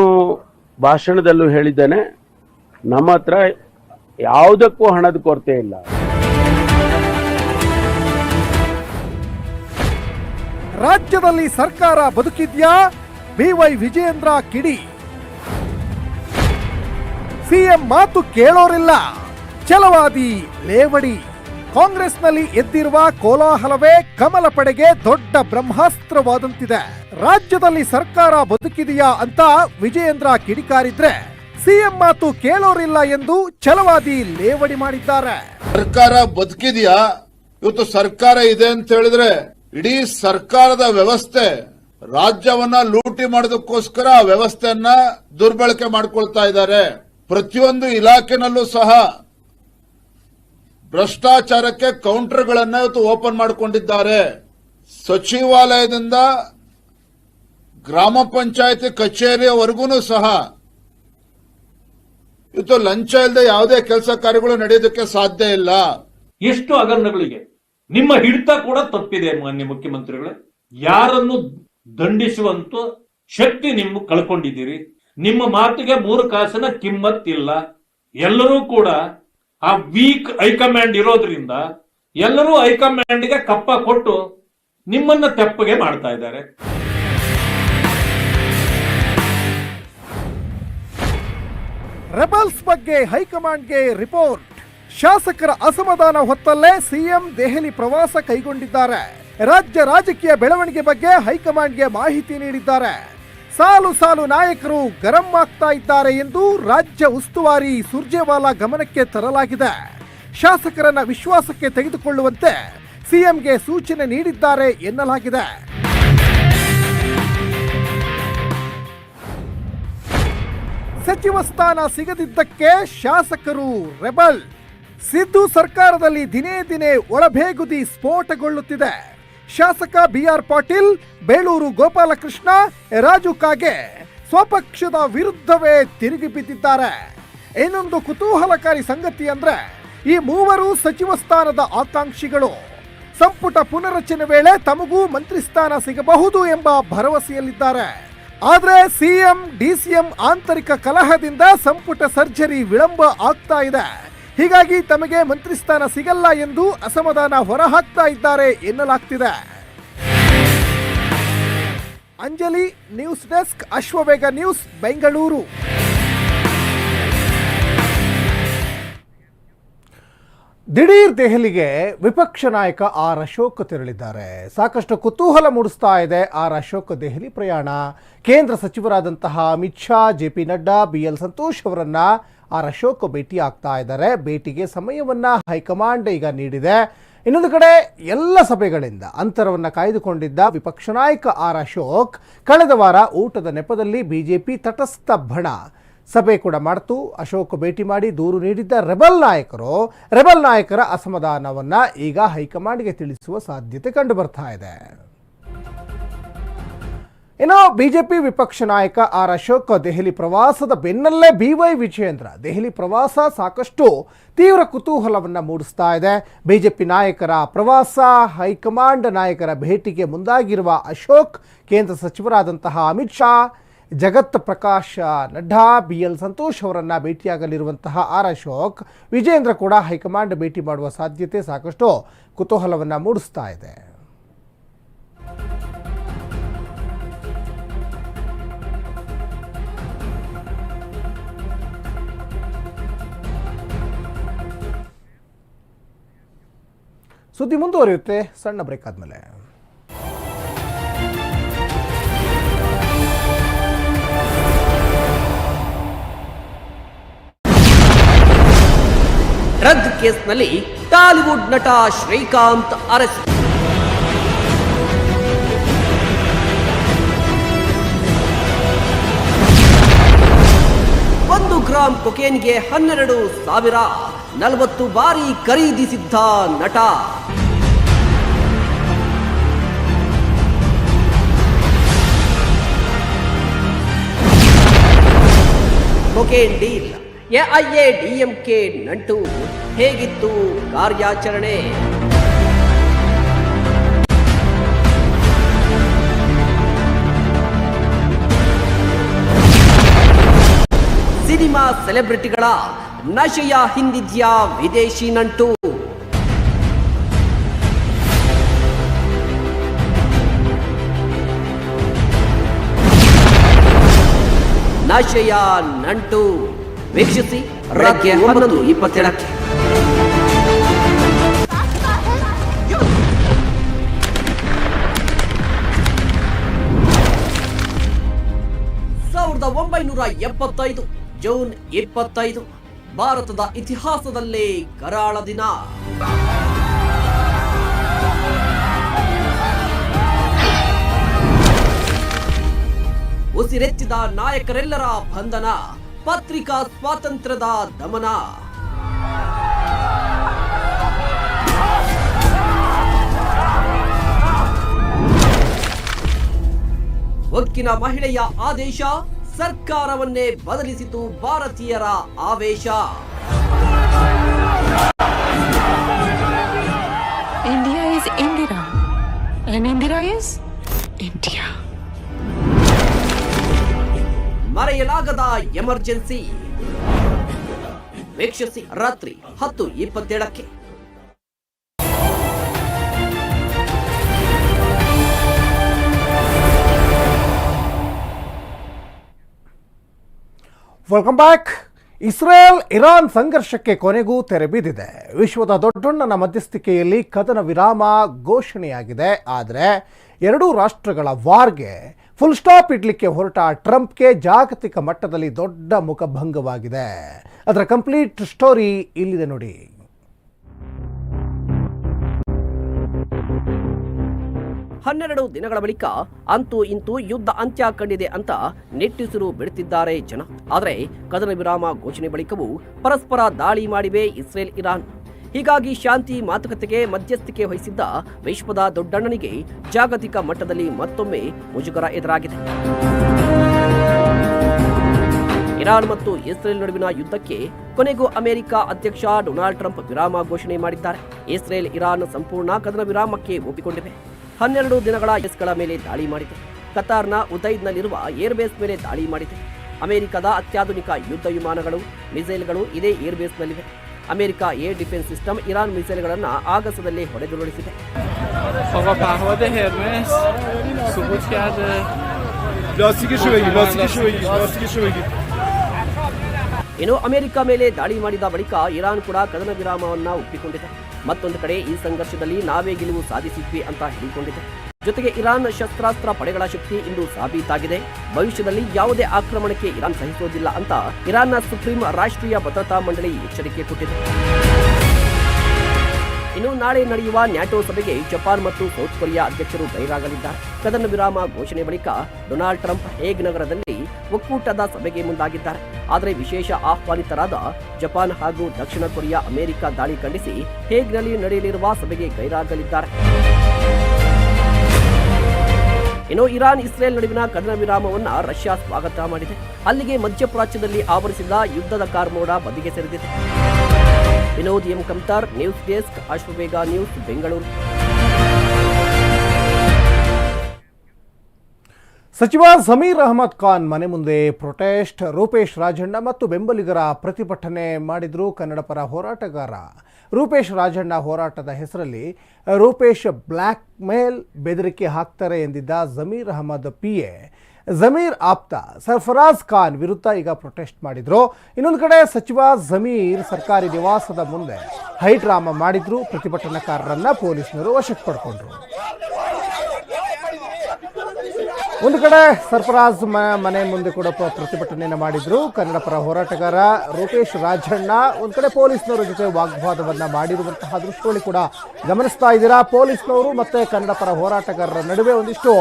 ಭಾಷಣದಲ್ಲೂ ಹೇಳಿದ್ದೇನೆ, ನಮ್ಮ ಹತ್ರ ಯಾವುದಕ್ಕೂ ಹಣದ ಕೊರತೆ ಇಲ್ಲ. ರಾಜ್ಯದಲ್ಲಿ ಸರ್ಕಾರ ಬದುಕಿದ್ಯಾ? ಬಿವೈ ವಿಜಯೇಂದ್ರ ಕಿಡಿ. ಸಿಎಂ ಮಾತು ಕೇಳೋರಿಲ್ಲ. ಛಲವಾದಿ ಲೇವಡಿ. ಕಾಂಗ್ರೆಸ್ನಲ್ಲಿ ಎದ್ದಿರುವ ಕೋಲಾಹಲವೇ ಕಮಲ ಪಡೆಗೆ ದೊಡ್ಡ ಬ್ರಹ್ಮಾಸ್ತ್ರವಾದಂತಿದೆ. ರಾಜ್ಯದಲ್ಲಿ ಸರ್ಕಾರ ಬದುಕಿದೆಯಾ ಅಂತ ವಿಜಯೇಂದ್ರ ಕಿಡಿಕಾರಿದ್ರೆ ಸಿಎಂ ಮಾತು ಕೇಳೋರಿಲ್ಲ ಎಂದು ಛಲವಾದಿ ಲೇವಡಿ ಮಾಡಿದ್ದಾರೆ. ಸರ್ಕಾರ ಬದುಕಿದೆಯಾ? ಇವತ್ತು ಸರ್ಕಾರ ಇದೆ ಅಂತ ಹೇಳಿದ್ರೆ ಇಡೀ ಸರ್ಕಾರದ ವ್ಯವಸ್ಥೆ ರಾಜ್ಯವನ್ನ ಲೂಟಿ ಮಾಡೋದಕ್ಕೋಸ್ಕರ ಆ ವ್ಯವಸ್ಥೆಯನ್ನ ದುರ್ಬಳಕೆ ಮಾಡ್ಕೊಳ್ತಾ ಇದ್ದಾರೆ. ಪ್ರತಿಯೊಂದು ಇಲಾಖೆನಲ್ಲೂ ಸಹ ಭ್ರಷ್ಟಾಚಾರಕ್ಕೆ ಕೌಂಟರ್ಗಳನ್ನ ಇವತ್ತು ಓಪನ್ ಮಾಡಿಕೊಂಡಿದ್ದಾರೆ. ಸಚಿವಾಲಯದಿಂದ ಗ್ರಾಮ ಪಂಚಾಯತಿ ಕಚೇರಿಯವರೆಗೂ ಸಹ ಇವತ್ತು ಲಂಚ ಇಲ್ಲದೆ ಯಾವುದೇ ಕೆಲಸ ಕಾರ್ಯಗಳು ನಡೆಯೋದಕ್ಕೆ ಸಾಧ್ಯ ಇಲ್ಲ. ಎಷ್ಟು ಹಗರಣಗಳಿಗೆ ನಿಮ್ಮ ಹಿಡಿತ ಕೂಡ ತಪ್ಪಿದೆ ಮಾನ್ಯ ಮುಖ್ಯಮಂತ್ರಿಗಳೇ. ಯಾರನ್ನು ದಂಡಿಸುವಂತ ಶಕ್ತಿ ನಿಮ್ಮ ಕಳ್ಕೊಂಡಿದ್ದೀರಿ. ನಿಮ್ಮ ಮಾತಿಗೆ ಮೂರು ಕಾಸಿನ ಕಿಮ್ಮತ್ತಿಲ್ಲ ಎಲ್ಲರೂ ಕೂಡ ಆ ವೀಕ್ ಹೈಕಮಾಂಡ್ ಇರೋದ್ರಿಂದ ಎಲ್ಲರೂ ಹೈಕಮಾಂಡ್ಗೆ ಕಪ್ಪ ಕೊಟ್ಟು ನಿಮ್ಮನ್ನ ತೆಪ್ಪಗೆ ಮಾಡ್ತಾ ಇದ್ದಾರೆ. ರೆಬಲ್ಸ್ ಬಗ್ಗೆ ಹೈಕಮಾಂಡ್ಗೆ ರಿಪೋರ್ಟ್. ಶಾಸಕರ ಅಸಮಾಧಾನ ಹೊತ್ತಲ್ಲೇ ಸಿಎಂ ದೆಹಲಿ ಪ್ರವಾಸ ಕೈಗೊಂಡಿದ್ದಾರೆ. ರಾಜ್ಯ ರಾಜಕೀಯ ಬೆಳವಣಿಗೆ ಬಗ್ಗೆ ಹೈಕಮಾಂಡ್ಗೆ ಮಾಹಿತಿ ನೀಡಿದ್ದಾರೆ. ಸಾಲು ಸಾಲು ನಾಯಕರು ಗರಂ ಆಗ್ತಾ ಇದ್ದಾರೆ ಎಂದು ರಾಜ್ಯ ಉಸ್ತುವಾರಿ ಸುರ್ಜೇವಾಲಾ ಗಮನಕ್ಕೆ ತರಲಾಗಿದೆ. ಶಾಸಕರನ್ನ ವಿಶ್ವಾಸಕ್ಕೆ ತೆಗೆದುಕೊಳ್ಳುವಂತೆ ಸಿಎಂಗೆ ಸೂಚನೆ ನೀಡಿದ್ದಾರೆ ಎನ್ನಲಾಗಿದೆ. ಸಚಿವ ಸ್ಥಾನ ಸಿಗದಿದ್ದಕ್ಕೆ ಶಾಸಕರು ರೆಬಲ್. ಸಿದ್ದು ಸರ್ಕಾರದಲ್ಲಿ ದಿನೇ ದಿನೇ ಒಳಬೇಗುದಿ ಸ್ಫೋಟಗೊಳ್ಳುತ್ತಿದೆ. ಶಾಸಕ ಬಿಆರ್ ಪಾಟೀಲ್, ಬೇಳೂರು ಗೋಪಾಲಕೃಷ್ಣ, ರಾಜು ಕಾಗೆ ಸ್ವಪಕ್ಷದ ವಿರುದ್ಧವೇ ತಿರುಗಿ ಬಿದ್ದಿದ್ದಾರೆ. ಇನ್ನೊಂದು ಕುತೂಹಲಕಾರಿ ಸಂಗತಿ ಅಂದ್ರೆ ಈ ಮೂವರು ಸಚಿವ ಸ್ಥಾನದ ಆಕಾಂಕ್ಷಿಗಳು. ಸಂಪುಟ ಪುನರಚನೆ ವೇಳೆ ತಮಗೂ ಮಂತ್ರಿ ಸ್ಥಾನ ಸಿಗಬಹುದು ಎಂಬ ಭರವಸೆಯಲ್ಲಿದ್ದಾರೆ. ಆದರೆ ಸಿಎಂ, ಡಿಸಿಎಂ ಆಂತರಿಕ ಕಲಹದಿಂದ ಸಂಪುಟ ಸರ್ಜರಿ ವಿಳಂಬ ಆಗ್ತಾ ಇದೆ. ಹೀಗಾಗಿ ತಮಗೆ ಮಂತ್ರಿ ಸ್ಥಾನ ಸಿಗಲ್ಲ ಎಂದು ಅಸಮಾಧಾನ ಹೊರಹಾಕ್ತಾ ಇದ್ದಾರೆ ಎನ್ನಲಾಗ್ತಿದೆ. Anjali news desk Ashwavega news, Bengaluru. ದಿಢೀರ್ ದೆಹಲಿಗೆ ವಿಪಕ್ಷ ನಾಯಕ ಆರ್ ಅಶೋಕ್ ತೆರಳಿದ್ದಾರೆ. ಸಾಕಷ್ಟು ಕುತೂಹಲ ಮೂಡಿಸ್ತಾ ಇದೆ ಆರ್ ಅಶೋಕ್ ದೆಹಲಿ ಪ್ರಯಾಣ. ಕೇಂದ್ರ ಸಚಿವರಾದಂತಹ Amit Shah, J P Nadda, B L Santosh ಅವರನ್ನ ಆರ್ ಅಶೋಕ್ ಭೇಟಿ ಆಗ್ತಾ ಇದ್ದಾರೆ. ಭೇಟಿಗೆ ಸಮಯವನ್ನ ಹೈಕಮಾಂಡ್ ಈಗ ನೀಡಿದೆ. ಇನ್ನೊಂದು ಕಡೆ ಎಲ್ಲ ಸಭೆಗಳಿಂದ ಅಂತರವನ್ನು ಕಾಯ್ದುಕೊಂಡಿದ್ದ ವಿಪಕ್ಷ ನಾಯಕ ಆರ್ ಅಶೋಕ್ ಕಳೆದ ವಾರ ಊಟದ ನೆಪದಲ್ಲಿ ಬಿಜೆಪಿ ತಟಸ್ಥ ಬಣ ಸಭೆ ಕೂಡ ಮಾಡ್ತು. ಅಶೋಕ್ ಭೇಟಿ ಮಾಡಿ ದೂರು ನೀಡಿದ್ದ ರೆಬಲ್ ನಾಯಕರು, ರೆಬಲ್ ನಾಯಕರ ಅಸಮಾಧಾನವನ್ನು ಈಗ ಹೈಕಮಾಂಡ್ಗೆ ತಿಳಿಸುವ ಸಾಧ್ಯತೆ ಕಂಡು ಬರ್ತಾ ಇದೆ. ಇನ್ನು ಬಿಜೆಪಿ ವಿಪಕ್ಷ ನಾಯಕ ಆರ್ ಅಶೋಕ್ ದೆಹಲಿ ಪ್ರವಾಸದ ಬೆನ್ನಲ್ಲೇ ಬಿ ವೈ ವಿಜಯೇಂದ್ರ ದೆಹಲಿ ಪ್ರವಾಸ ಸಾಕಷ್ಟು ತೀವ್ರ ಕುತೂಹಲವನ್ನು ಮೂಡಿಸ್ತಾ ಇದೆ. ಬಿಜೆಪಿ ನಾಯಕರ ಪ್ರವಾಸ, ಹೈಕಮಾಂಡ್ ನಾಯಕರ ಭೇಟಿಗೆ ಮುಂದಾಗಿರುವ ಅಶೋಕ್, ಕೇಂದ್ರ ಸಚಿವರಾದಂತಹ ಅಮಿತ್ ಶಾ, ಜಗತ್ ಪ್ರಕಾಶ್ ನಡ್ಡಾ ಬಿ ಎಲ್ ಸಂತೋಷ್ ಅವರನ್ನು ಭೇಟಿಯಾಗಲಿರುವಂತಹ ಆರ್ ಅಶೋಕ್ ವಿಜಯೇಂದ್ರ ಕೂಡ ಹೈಕಮಾಂಡ್ ಭೇಟಿ ಮಾಡುವ ಸಾಧ್ಯತೆ ಸಾಕಷ್ಟು ಕುತೂಹಲವನ್ನು ಮೂಡಿಸ್ತಾ ಇದೆ. ಸುದ್ದಿ ಮುಂದುವರಿಯುತ್ತೆ. ಸಣ್ಣ ಬ್ರೇಕ್ ಆದಮೇಲೆ. ಡ್ರಗ್ ಕೇಸ್ನಲ್ಲಿ ಟಾಲಿವುಡ್ ನಟ ಶ್ರೀಕಾಂತ್ ಅರೆಸ್ಟ್ ಒಂದು ಗ್ರಾಂ ಕೊಕೇನ್ಗೆ ಹನ್ನೆರಡು ಸಾವಿರ, ನಲವತ್ತು ಬಾರಿ ಖರೀದಿಸಿದ್ದ ನಟ ಕೊಕೇನ್ ಡೀಲ್ ಎಂ ಕೆ ನಂಟು ಹೇಗಿತ್ತು ಕಾರ್ಯಾಚರಣೆ? ಸಿನಿಮಾ ಸೆಲೆಬ್ರಿಟಿಗಳ ನಶೆಯ ಹಿಂದಿದ್ಯಾ ವಿದೇಶಿ ನಂಟು? ನಶೆಯ ನಂಟು ವೀಕ್ಷಿಸಿ ರಾತ್ರಿ ಹನ್ನೊಂದು. ಇಪ್ಪತ್ತೇಳಕ್ಕೆ ಸಾವಿರದ ಒಂಬೈನೂರ ಎಪ್ಪತ್ತೈದು ಜೂನ್ ಇಪ್ಪತ್ತೈದು ಭಾರತದ ಇತಿಹಾಸದಲ್ಲೇ ಕರಾಳ ದಿನ. ಉಸಿರೆತ್ತಿದ ನಾಯಕರೆಲ್ಲರ ಬಂಧನ, ಪತ್ರಿಕಾ ಸ್ವಾತಂತ್ರ್ಯದ ದಮನ. ಒಕ್ಕಿನ ಮಹಿಳೆಯ ಆದೇಶ, ಸರ್ಕಾರವನ್ನೇ ಬದಲಿಸಿತು ಭಾರತೀಯರ ಆವೇಶ. India is Indira India. ಮರೆಯಲಾಗದ ಎಮರ್ಜೆನ್ಸಿ. ವೀಕ್ಷಿಸಿ ರಾತ್ರಿ ಹತ್ತು ಇಪ್ಪತ್ತೇಳಕ್ಕೆ. ವೆಲ್ಕಮ್ ಬ್ಯಾಕ್ ಇಸ್ರೇಲ್ ಇರಾನ್ ಸಂಘರ್ಷಕ್ಕೆ ಕೊನೆಗೂ ತೆರೆ ಬಿದ್ದಿದೆ ವಿಶ್ವದ ದೊಡ್ಡಣ್ಣನ ಮಧ್ಯಸ್ಥಿಕೆಯಲ್ಲಿ ಕದನ ವಿರಾಮ ಘೋಷಣೆಯಾಗಿದೆ. ಆದರೆ ಎರಡೂ ರಾಷ್ಟ್ರಗಳ ವಾರ್ಗೆ ಫುಲ್ ಸ್ಟಾಪ್ ಇಡ್ಲಿಕ್ಕೆ ಹೊರಟ ಟ್ರಂಪ್ಗೆ ಜಾಗತಿಕ ಮಟ್ಟದಲ್ಲಿ ದೊಡ್ಡ ಮುಖಭಂಗವಾಗಿದೆ. ಅದರ ಕಂಪ್ಲೀಟ್ ಸ್ಟೋರಿ ಇಲ್ಲಿದೆ ನೋಡಿ. ಹನ್ನೆರಡು ದಿನಗಳ ಬಳಿಕ ಅಂತೂ ಇಂತೂ ಯುದ್ಧ ಅಂತ್ಯ ಕಂಡಿದೆ ಅಂತ ನೆಟ್ಟಿಸಿರು ಬಿಡುತ್ತಿದ್ದಾರೆ ಜನ. ಆದರೆ ಕದನ ವಿರಾಮ ಘೋಷಣೆ ಬಳಿಕವೂ ಪರಸ್ಪರ ದಾಳಿ ಮಾಡಿವೆ ಇಸ್ರೇಲ್, ಇರಾನ್. ಹೀಗಾಗಿ ಶಾಂತಿ ಮಾತುಕತೆಗೆ ಮಧ್ಯಸ್ಥಿಕೆ ವಹಿಸಿದ್ದ ವಿಶ್ವದ ದೊಡ್ಡಣ್ಣನಿಗೆ ಜಾಗತಿಕ ಮಟ್ಟದಲ್ಲಿ ಮತ್ತೊಮ್ಮೆ ಮುಜುಗರ ಎದುರಾಗಿದೆ. ಇರಾನ್ ಮತ್ತು ಇಸ್ರೇಲ್ ನಡುವಿನ ಯುದ್ಧಕ್ಕೆ ಕೊನೆಗೂ ಅಮೆರಿಕ ಅಧ್ಯಕ್ಷ ಡೊನಾಲ್ಡ್ ಟ್ರಂಪ್ ವಿರಾಮ ಘೋಷಣೆ ಮಾಡಿದ್ದಾರೆ. ಇಸ್ರೇಲ್, ಇರಾನ್ ಸಂಪೂರ್ಣ ಕದನ ವಿರಾಮಕ್ಕೆ ಒಪ್ಪಿಕೊಂಡಿವೆ. ಹನ್ನೆರಡು ದಿನಗಳ ಎಸ್ಗಳ ಮೇಲೆ ದಾಳಿ ಮಾಡಿದೆ. ಕತಾರ್ನ ಉದೈದ್ನಲ್ಲಿರುವ ಏರ್ಬೇಸ್ ಮೇಲೆ ದಾಳಿ ಮಾಡಿದೆ. ಅಮೆರಿಕದ ಅತ್ಯಾಧುನಿಕ ಯುದ್ಧ ವಿಮಾನಗಳು, ಮಿಸೈಲ್ಗಳು ಇದೇ ಏರ್ಬೇಸ್ನಲ್ಲಿವೆ. America air defence system Iran ಮಿಸೈಲ್ಗಳನ್ನು ಆಗಸದಲ್ಲಿ ಹೊಡೆದುರುಳಿಸಿದೆ. ಇನ್ನು ಅಮೆರಿಕ ಮೇಲೆ ದಾಳಿ ಮಾಡಿದ ಬಳಿಕ ಇರಾನ್ ಕೂಡ ಕದನ ವಿರಾಮವನ್ನು ಒಪ್ಪಿಕೊಂಡಿದೆ. ಮತ್ತೊಂದು ಕಡೆ ಈ ಸಂಘರ್ಷದಲ್ಲಿ ನಾವೇ ಗೆಲುವು ಸಾಧಿಸಿದ್ವಿ ಅಂತ ಹೇಳಿಕೊಂಡಿದೆ. ಜೊತೆಗೆ ಇರಾನ್ ಶಸ್ತ್ರಾಸ್ತ್ರ ಪಡೆಗಳ ಶಕ್ತಿ ಇಂದು ಸಾಬೀತಾಗಿದೆ. ಭವಿಷ್ಯದಲ್ಲಿ ಯಾವುದೇ ಆಕ್ರಮಣಕ್ಕೆ ಇರಾನ್ ಸಹಿಸೋದಿಲ್ಲ ಅಂತ ಇರಾನ್ನ ಸುಪ್ರೀಂ ರಾಷ್ಟ್ರೀಯ ಭದ್ರತಾ ಮಂಡಳಿ ಎಚ್ಚರಿಕೆ ಕೊಟ್ಟಿದೆ. ಇನ್ನು ನಾಳೆ ನಡೆಯುವ ನ್ಯಾಟೋ ಸಭೆಗೆ ಜಪಾನ್ ಮತ್ತು ಸೌತ್ ಕೊರಿಯಾ ಅಧ್ಯಕ್ಷರು ಗೈರಾಗಲಿದ್ದಾರೆ ಕದನ ವಿರಾಮ ಘೋಷಣೆ ಬಳಿಕ ಡೊನಾಲ್ಡ್ ಟ್ರಂಪ್ ಹೇಗ್ ನಗರದಲ್ಲಿ ಒಕ್ಕೂಟದ ಸಭೆಗೆ ಮುಂದಾಗಿದ್ದಾರೆ. ಆದರೆ ವಿಶೇಷ ಆಹ್ವಾನಿತರಾದ ಜಪಾನ್ ಹಾಗೂ ದಕ್ಷಿಣ ಕೊರಿಯಾ ಅಮೆರಿಕ ದಾಳಿ ಖಂಡಿಸಿ ಹೇಗ್ನಲ್ಲಿ ನಡೆಯಲಿರುವ ಸಭೆಗೆ ಗೈರಾಗಲಿದ್ದಾರೆ. ಇನ್ನು ಇರಾನ್ ಇಸ್ರೇಲ್ ನಡುವಿನ ಕದನ ವಿರಾಮವನ್ನು ರಷ್ಯಾ ಸ್ವಾಗತ ಮಾಡಿದೆ. ಅಲ್ಲಿಗೆ ಮಧ್ಯಪ್ರಾಚ್ಯದಲ್ಲಿ ಆವರಿಸಿದ ಯುದ್ಧದ ಕಾರ್ಮೋಡ ಬದಿಗೆ ಸರಿದಿದೆ. Vinod M Kamtar, news desk Ashwavega news, Bengaluru. ಸಚಿವ ಸಮೀರ್ ಅಹಮದ್ ಖಾನ್ ಮನೆ ಮುಂದೆ ಪ್ರೊಟೆಸ್ಟ್, ರೂಪೇಶ್ ರಾಜಣ್ಣ ಮತ್ತು ಬೆಂಬಲಿಗರ ಪ್ರತಿಭಟನೆ ಮಾಡಿದ್ರು ಕನ್ನಡ ಪರ ಹೋರಾಟಗಾರ. ರೂಪೇಶ್ ರಾಜಣ್ಣ ಹೋರಾಟದ ಹೆಸರಲ್ಲಿ ರೂಪೇಶ್ ಬ್ಲ್ಯಾಕ್ ಮೇಲ್ ಬೆದರಿಕೆ ಹಾಕ್ತಾರೆ ಎಂದಿದ್ದ ಜಮೀರ್ ಅಹಮದ್ ಪಿ ಎ ಜಮೀರ್ ಆಪ್ತ ಸರ್ಫರಾಜ್ ಖಾನ್ ವಿರುದ್ಧ ಈಗ ಪ್ರೊಟೆಸ್ಟ್ ಮಾಡಿದ್ರು. ಇನ್ನೊಂದು ಕಡೆ ಸಚಿವ ಜಮೀರ್ ಸರ್ಕಾರಿ ನಿವಾಸದ ಮುಂದೆ ಹೈಡ್ರಾಮಾ ಮಾಡಿದ್ರು. ಪ್ರತಿಭಟನಾಕಾರರನ್ನ ಪೊಲೀಸರು ವಶಕ್ಕೆ ಪಡ್ಕೊಂಡ್ರು. ಒಂದು ಕಡೆ ಸರ್ಫರಾಜ್ ಮನೆ ಮುಂದೆ ಕೂಡ ಪ್ರ- ಪ್ರತಿಭಟನೆಯನ್ನು ಮಾಡಿದ್ರು. ಕನ್ನಡ ಪರ ಹೋರಾಟಗಾರ ರೂಪೇಶ್ ರಾಜಣ್ಣ, ಒಂದು ಕಡೆ ಪೊಲೀಸ್ನವರ ಜೊತೆ ವಾಗ್ವಾದವನ್ನ ಮಾಡಿರುವಂತಹ ದೃಶ್ಯಗಳು ಕೂಡ ಗಮನಿಸ್ತಾ ಇದ್ದೀರಾ? ಪೊಲೀಸ್ನವರು ಮತ್ತೆ ಕನ್ನಡ ಪರ ಹೋರಾಟಗಾರರ ನಡುವೆ ಒಂದಿಷ್ಟು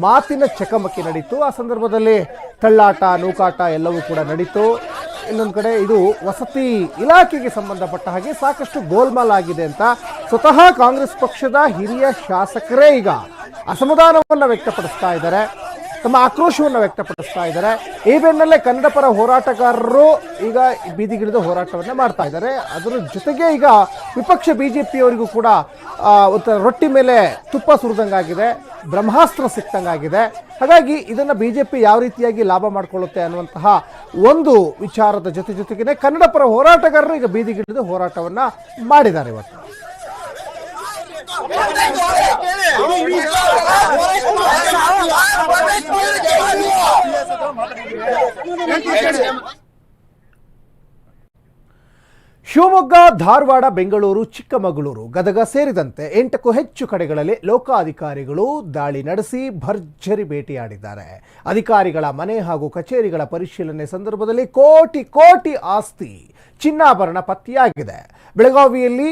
ಮಾತಿನ ಚಕಮಕಿ ನಡೀತು. ಆ ಸಂದರ್ಭದಲ್ಲಿ ತಳ್ಳಾಟ, ನೂಕಾಟ ಎಲ್ಲವೂ ಕೂಡ ನಡೀತು. ಇನ್ನೊಂದು ಕಡೆ ಇದು ವಸತಿ ಇಲಾಖೆಗೆ ಸಂಬಂಧಪಟ್ಟ ಹಾಗೆ ಸಾಕಷ್ಟು ಗೋಲ್ಮಾಲ್ ಆಗಿದೆ ಅಂತ ಸ್ವತಃ ಕಾಂಗ್ರೆಸ್ ಪಕ್ಷದ ಹಿರಿಯ ಶಾಸಕರೇ ಈಗ ಅಸಮಾಧಾನವನ್ನು ವ್ಯಕ್ತಪಡಿಸ್ತಾ ಇದ್ದಾರೆ, ತಮ್ಮ ಆಕ್ರೋಶವನ್ನು ವ್ಯಕ್ತಪಡಿಸ್ತಾ ಇದ್ದಾರೆ. ಈ ಬೆನ್ನಲ್ಲೇ ಕನ್ನಡ ಪರ ಹೋರಾಟಗಾರರು ಈಗ ಬೀದಿಗಿಡಿದ ಹೋರಾಟವನ್ನು ಮಾಡ್ತಾ ಇದ್ದಾರೆ. ಅದರ ಜೊತೆಗೆ ಈಗ ವಿಪಕ್ಷ ಬಿಜೆಪಿಯವರಿಗೂ ಕೂಡ ಪಿಯವರಿಗೂ ಒಂಥರ ರೊಟ್ಟಿ ಮೇಲೆ ತುಪ್ಪ ಸುರಿದಂಗಾಗಿದೆ. ಬ್ರಹ್ಮಾಸ್ತ್ರ ಸಿಕ್ತಂಗಾಗಿದೆ ಹಾಗಾಗಿ ಇದನ್ನು ಬಿ ಜೆ ಪಿ ಯಾವ ರೀತಿಯಾಗಿ ಲಾಭ ಮಾಡಿಕೊಳ್ಳುತ್ತೆ ಅನ್ನುವಂತಹ ಒಂದು ವಿಚಾರದ ಜೊತೆ ಜೊತೆಗೇನೆ ಕನ್ನಡ ಪರ ಹೋರಾಟಗಾರರು ಈಗ ಬೀದಿಗಿಳಿದು ಹೋರಾಟವನ್ನು ಮಾಡಿದ್ದಾರೆ ಇವತ್ತು ಶಿವಮೊಗ್ಗ, ಧಾರವಾಡ, ಬೆಂಗಳೂರು, ಚಿಕ್ಕಮಗಳೂರು ಗದಗ ಸೇರಿದಂತೆ ಎಂಟಕ್ಕೂ ಹೆಚ್ಚು ಕಡೆಗಳಲ್ಲಿ ಲೋಕಾಧಿಕಾರಿಗಳು ದಾಳಿ ನಡೆಸಿ ಭರ್ಜರಿ ಭೇಟಿಯಾಡಿದ್ದಾರೆ ಅಧಿಕಾರಿಗಳ ಮನೆ ಹಾಗೂ ಕಚೇರಿಗಳ ಪರಿಶೀಲನೆ ಸಂದರ್ಭದಲ್ಲಿ ಕೋಟಿ ಕೋಟಿ ಆಸ್ತಿ ಚಿನ್ನಾಭರಣ ಪತ್ತೆಯಾಗಿದೆ. ಬೆಳಗಾವಿಯಲ್ಲಿ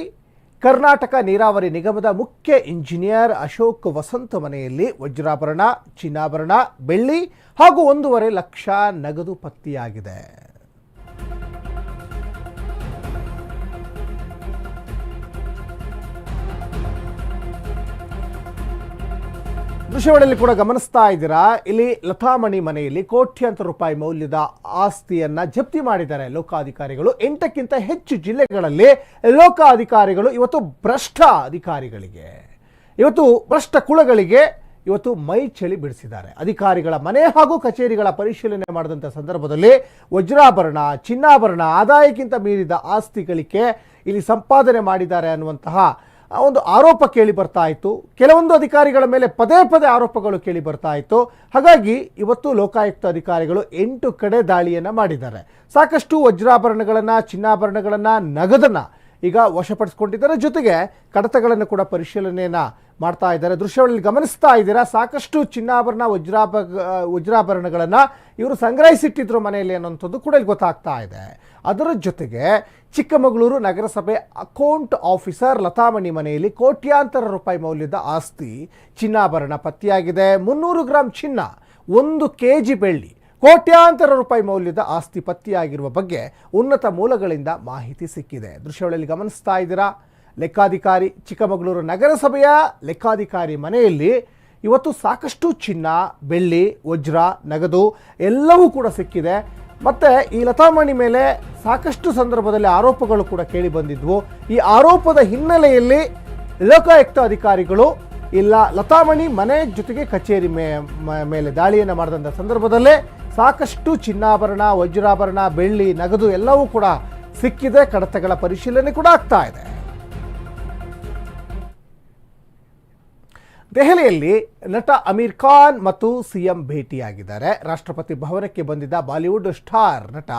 ಕರ್ನಾಟಕ ನೀರಾವರಿ ನಿಗಮದ ಮುಖ್ಯ ಇಂಜಿನಿಯರ್ ಅಶೋಕ್ ವಸಂತ ಮನೆಯಲ್ಲಿ ವಜ್ರಾಭರಣ, ಚಿನ್ನಾಭರಣ, ಬೆಳ್ಳಿ ಹಾಗೂ ಒಂದೂವರೆ ಲಕ್ಷ ನಗದು ಪತ್ತೆಯಾಗಿದೆ. ದೃಶ್ಯಗಳಲ್ಲಿ ಕೂಡ ಗಮನಿಸ್ತಾ ಇದ್ದೀರಾ? ಇಲ್ಲಿ ಲತಾಮಣಿ ಮನೆಯಲ್ಲಿ ಕೋಟ್ಯಂತರ ರೂಪಾಯಿ ಮೌಲ್ಯದ ಆಸ್ತಿಯನ್ನ ಜಪ್ತಿ ಮಾಡಿದ್ದಾರೆ ಲೋಕಾಧಿಕಾರಿಗಳು. ಎಂಟಕ್ಕಿಂತ ಹೆಚ್ಚು ಜಿಲ್ಲೆಗಳಲ್ಲಿ ಲೋಕಾಧಿಕಾರಿಗಳು ಇವತ್ತು ಭ್ರಷ್ಟ ಅಧಿಕಾರಿಗಳಿಗೆ, ಇವತ್ತು ಭ್ರಷ್ಟ ಕುಳಗಳಿಗೆ ಇವತ್ತು ಮೈ ಚಳಿ ಬಿಡಿಸಿದ್ದಾರೆ. ಅಧಿಕಾರಿಗಳ ಮನೆ ಹಾಗೂ ಕಚೇರಿಗಳ ಪರಿಶೀಲನೆ ಮಾಡಿದಂಥ ಸಂದರ್ಭದಲ್ಲಿ ವಜ್ರಾಭರಣ, ಚಿನ್ನಾಭರಣ, ಆದಾಯಕ್ಕಿಂತ ಮೀರಿದ ಆಸ್ತಿಗಳಿಗೆ ಇಲ್ಲಿ ಸಂಪಾದನೆ ಮಾಡಿದ್ದಾರೆ ಅನ್ನುವಂತಹ ಒಂದು ಆರೋಪ ಕೇಳಿ ಬರ್ತಾ ಇತ್ತು. ಕೆಲವೊಂದು ಅಧಿಕಾರಿಗಳ ಮೇಲೆ ಪದೇ ಪದೇ ಆರೋಪಗಳು ಕೇಳಿ ಬರ್ತಾ ಇತ್ತು. ಹಾಗಾಗಿ ಇವತ್ತು ಲೋಕಾಯುಕ್ತ ಅಧಿಕಾರಿಗಳು ಎಂಟು ಕಡೆ ದಾಳಿಯನ್ನು ಮಾಡಿದ್ದಾರೆ. ಸಾಕಷ್ಟು ವಜ್ರಾಭರಣಗಳನ್ನು, ಚಿನ್ನಾಭರಣಗಳನ್ನು, ನಗದನ್ನು ಈಗ ವಶಪಡಿಸ್ಕೊಂಡಿದ್ದಾರೆ. ಜೊತೆಗೆ ಕಡತಗಳನ್ನು ಕೂಡ ಪರಿಶೀಲನೆಯನ್ನು ಮಾಡ್ತಾ ಇದ್ದಾರೆ. ದೃಶ್ಯಗಳಲ್ಲಿ ಗಮನಿಸ್ತಾ ಇದ್ದೀರಾ? ಸಾಕಷ್ಟು ಚಿನ್ನಾಭರಣ, ವಜ್ರಾಭ ವಜ್ರಾಭರಣಗಳನ್ನು ಇವರು ಸಂಗ್ರಹಿಸಿಟ್ಟಿದ್ರು ಮನೆಯಲ್ಲಿ ಅನ್ನೋಂಥದ್ದು ಕೂಡ ಇಲ್ಲಿ ಗೊತ್ತಾಗ್ತಾ ಇದೆ. ಅದರ ಜೊತೆಗೆ ಚಿಕ್ಕಮಗಳೂರು ನಗರಸಭೆ ಅಕೌಂಟ್ ಆಫೀಸರ್ ಲತಾಮಣಿ ಮನೆಯಲ್ಲಿ ಕೋಟ್ಯಾಂತರ ರೂಪಾಯಿ ಮೌಲ್ಯದ ಆಸ್ತಿ ಚಿನ್ನಾಭರಣ ಪತ್ತೆಯಾಗಿದೆ. ಮುನ್ನೂರು ಗ್ರಾಂ ಚಿನ್ನ, ಒಂದು ಕೆ ಜಿ ಬೆಳ್ಳಿ, ಕೋಟ್ಯಾಂತರ ರೂಪಾಯಿ ಮೌಲ್ಯದ ಆಸ್ತಿ ಪತ್ತೆಯಾಗಿರುವ ಬಗ್ಗೆ ಉನ್ನತ ಮೂಲಗಳಿಂದ ಮಾಹಿತಿ ಸಿಕ್ಕಿದೆ. ದೃಶ್ಯಗಳಲ್ಲಿ ಗಮನಿಸ್ತಾ ಇದ್ದೀರಾ? ಲೆಕ್ಕಾಧಿಕಾರಿ, ಚಿಕ್ಕಮಗಳೂರು ನಗರಸಭೆಯ ಲೆಕ್ಕಾಧಿಕಾರಿ ಮನೆಯಲ್ಲಿ ಇವತ್ತು ಸಾಕಷ್ಟು ಚಿನ್ನ, ಬೆಳ್ಳಿ, ವಜ್ರ, ನಗದು ಎಲ್ಲವೂ ಕೂಡ ಸಿಕ್ಕಿದೆ. ಮತ್ತು ಈ ಲತಾಮಣಿ ಮೇಲೆ ಸಾಕಷ್ಟು ಸಂದರ್ಭದಲ್ಲಿ ಆರೋಪಗಳು ಕೂಡ ಕೇಳಿ ಬಂದಿದ್ವು. ಈ ಆರೋಪದ ಹಿನ್ನೆಲೆಯಲ್ಲಿ ಲೋಕಾಯುಕ್ತ ಅಧಿಕಾರಿಗಳು, ಇಲ್ಲ, ಲತಾಮಣಿ ಮನೆ ಜೊತೆಗೆ ಕಚೇರಿ ಮೇಲೆ ದಾಳಿಯನ್ನು ಮಾಡಿದಂಥ ಸಂದರ್ಭದಲ್ಲೇ ಸಾಕಷ್ಟು ಚಿನ್ನಾಭರಣ, ವಜ್ರಾಭರಣ, ಬೆಳ್ಳಿ, ನಗದು ಎಲ್ಲವೂ ಕೂಡ ಸಿಕ್ಕಿದೆ. ಕಡತಗಳ ಪರಿಶೀಲನೆ ಕೂಡ ಆಗ್ತಾ ಇದೆ. ದೆಹಲಿಯಲ್ಲಿ ನಟ ಅಮೀರ್ ಖಾನ್ ಮತ್ತು ಸಿಎಂ ಭೇಟಿಯಾಗಿದ್ದಾರೆ. ರಾಷ್ಟ್ರಪತಿ ಭವನಕ್ಕೆ ಬಂದಿದ್ದ ಬಾಲಿವುಡ್ ಸ್ಟಾರ್ ನಟ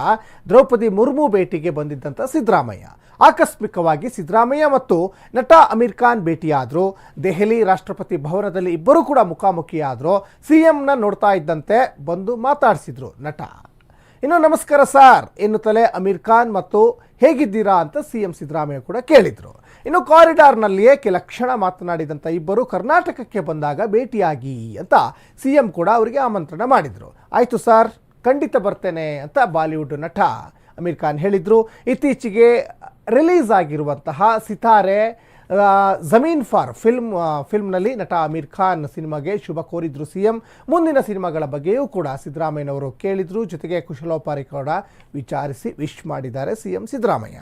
ದ್ರೌಪದಿ ಮುರ್ಮು ಭೇಟಿಗೆ ಬಂದಿದ್ದಂಥ ಸಿದ್ದರಾಮಯ್ಯ. ಆಕಸ್ಮಿಕವಾಗಿ ಸಿದ್ದರಾಮಯ್ಯ ಮತ್ತು ನಟ ಅಮೀರ್ ಖಾನ್ ಭೇಟಿಯಾದರು. ದೆಹಲಿ ರಾಷ್ಟ್ರಪತಿ ಭವನದಲ್ಲಿ ಇಬ್ಬರೂ ಕೂಡ ಮುಖಾಮುಖಿಯಾದರು. ಸಿಎಂನ ನೋಡ್ತಾ ಇದ್ದಂತೆ ಬಂದು ಮಾತಾಡಿಸಿದ್ರು ನಟ. ಇನ್ನು ನಮಸ್ಕಾರ ಸರ್ ಎನ್ನುತ್ತಲೇ ಅಮೀರ್ ಖಾನ್ ಮತ್ತು ಹೇಗಿದ್ದೀರಾ ಅಂತ ಸಿಎಂ ಸಿದ್ದರಾಮಯ್ಯ ಕೂಡ ಕೇಳಿದರು. ಇನ್ನು ಕಾರಿಡಾರ್ನಲ್ಲಿಯೇ ಕೆಲ ಕ್ಷಣ ಮಾತನಾಡಿದಂಥ ಇಬ್ಬರು ಕರ್ನಾಟಕಕ್ಕೆ ಬಂದಾಗ ಭೇಟಿಯಾಗಿ ಅಂತ ಸಿಎಂ ಕೂಡ ಅವರಿಗೆ ಆಮಂತ್ರಣ ಮಾಡಿದರು. ಆಯಿತು ಸರ್, ಖಂಡಿತ ಬರ್ತೇನೆ ಅಂತ ಬಾಲಿವುಡ್ ನಟ ಅಮೀರ್ ಖಾನ್ ಹೇಳಿದರು. ಇತ್ತೀಚೆಗೆ ರಿಲೀಸ್ ಆಗಿರುವಂತಹ ಸಿತಾರೆ ಜಮೀನ್ ಫಾರ್ ಫಿಲ್ಮ್ ಫಿಲ್ಮ್ನಲ್ಲಿ ನಟ ಅಮೀರ್ ಖಾನ್ ಸಿನಿಮಾಗೆ ಶುಭ ಕೋರಿದ್ರು ಸಿ ಎಂ ಮುಂದಿನ ಸಿನಿಮಾಗಳ ಬಗ್ಗೆಯೂ ಕೂಡ ಸಿದ್ದರಾಮಯ್ಯನವರು ಕೇಳಿದರು. ಜೊತೆಗೆ ಕುಶಲೋಪಾರಿ ಕೂಡ ವಿಚಾರಿಸಿ ವಿಶ್ ಮಾಡಿದ್ದಾರೆ ಸಿಎಂ ಸಿದ್ದರಾಮಯ್ಯ.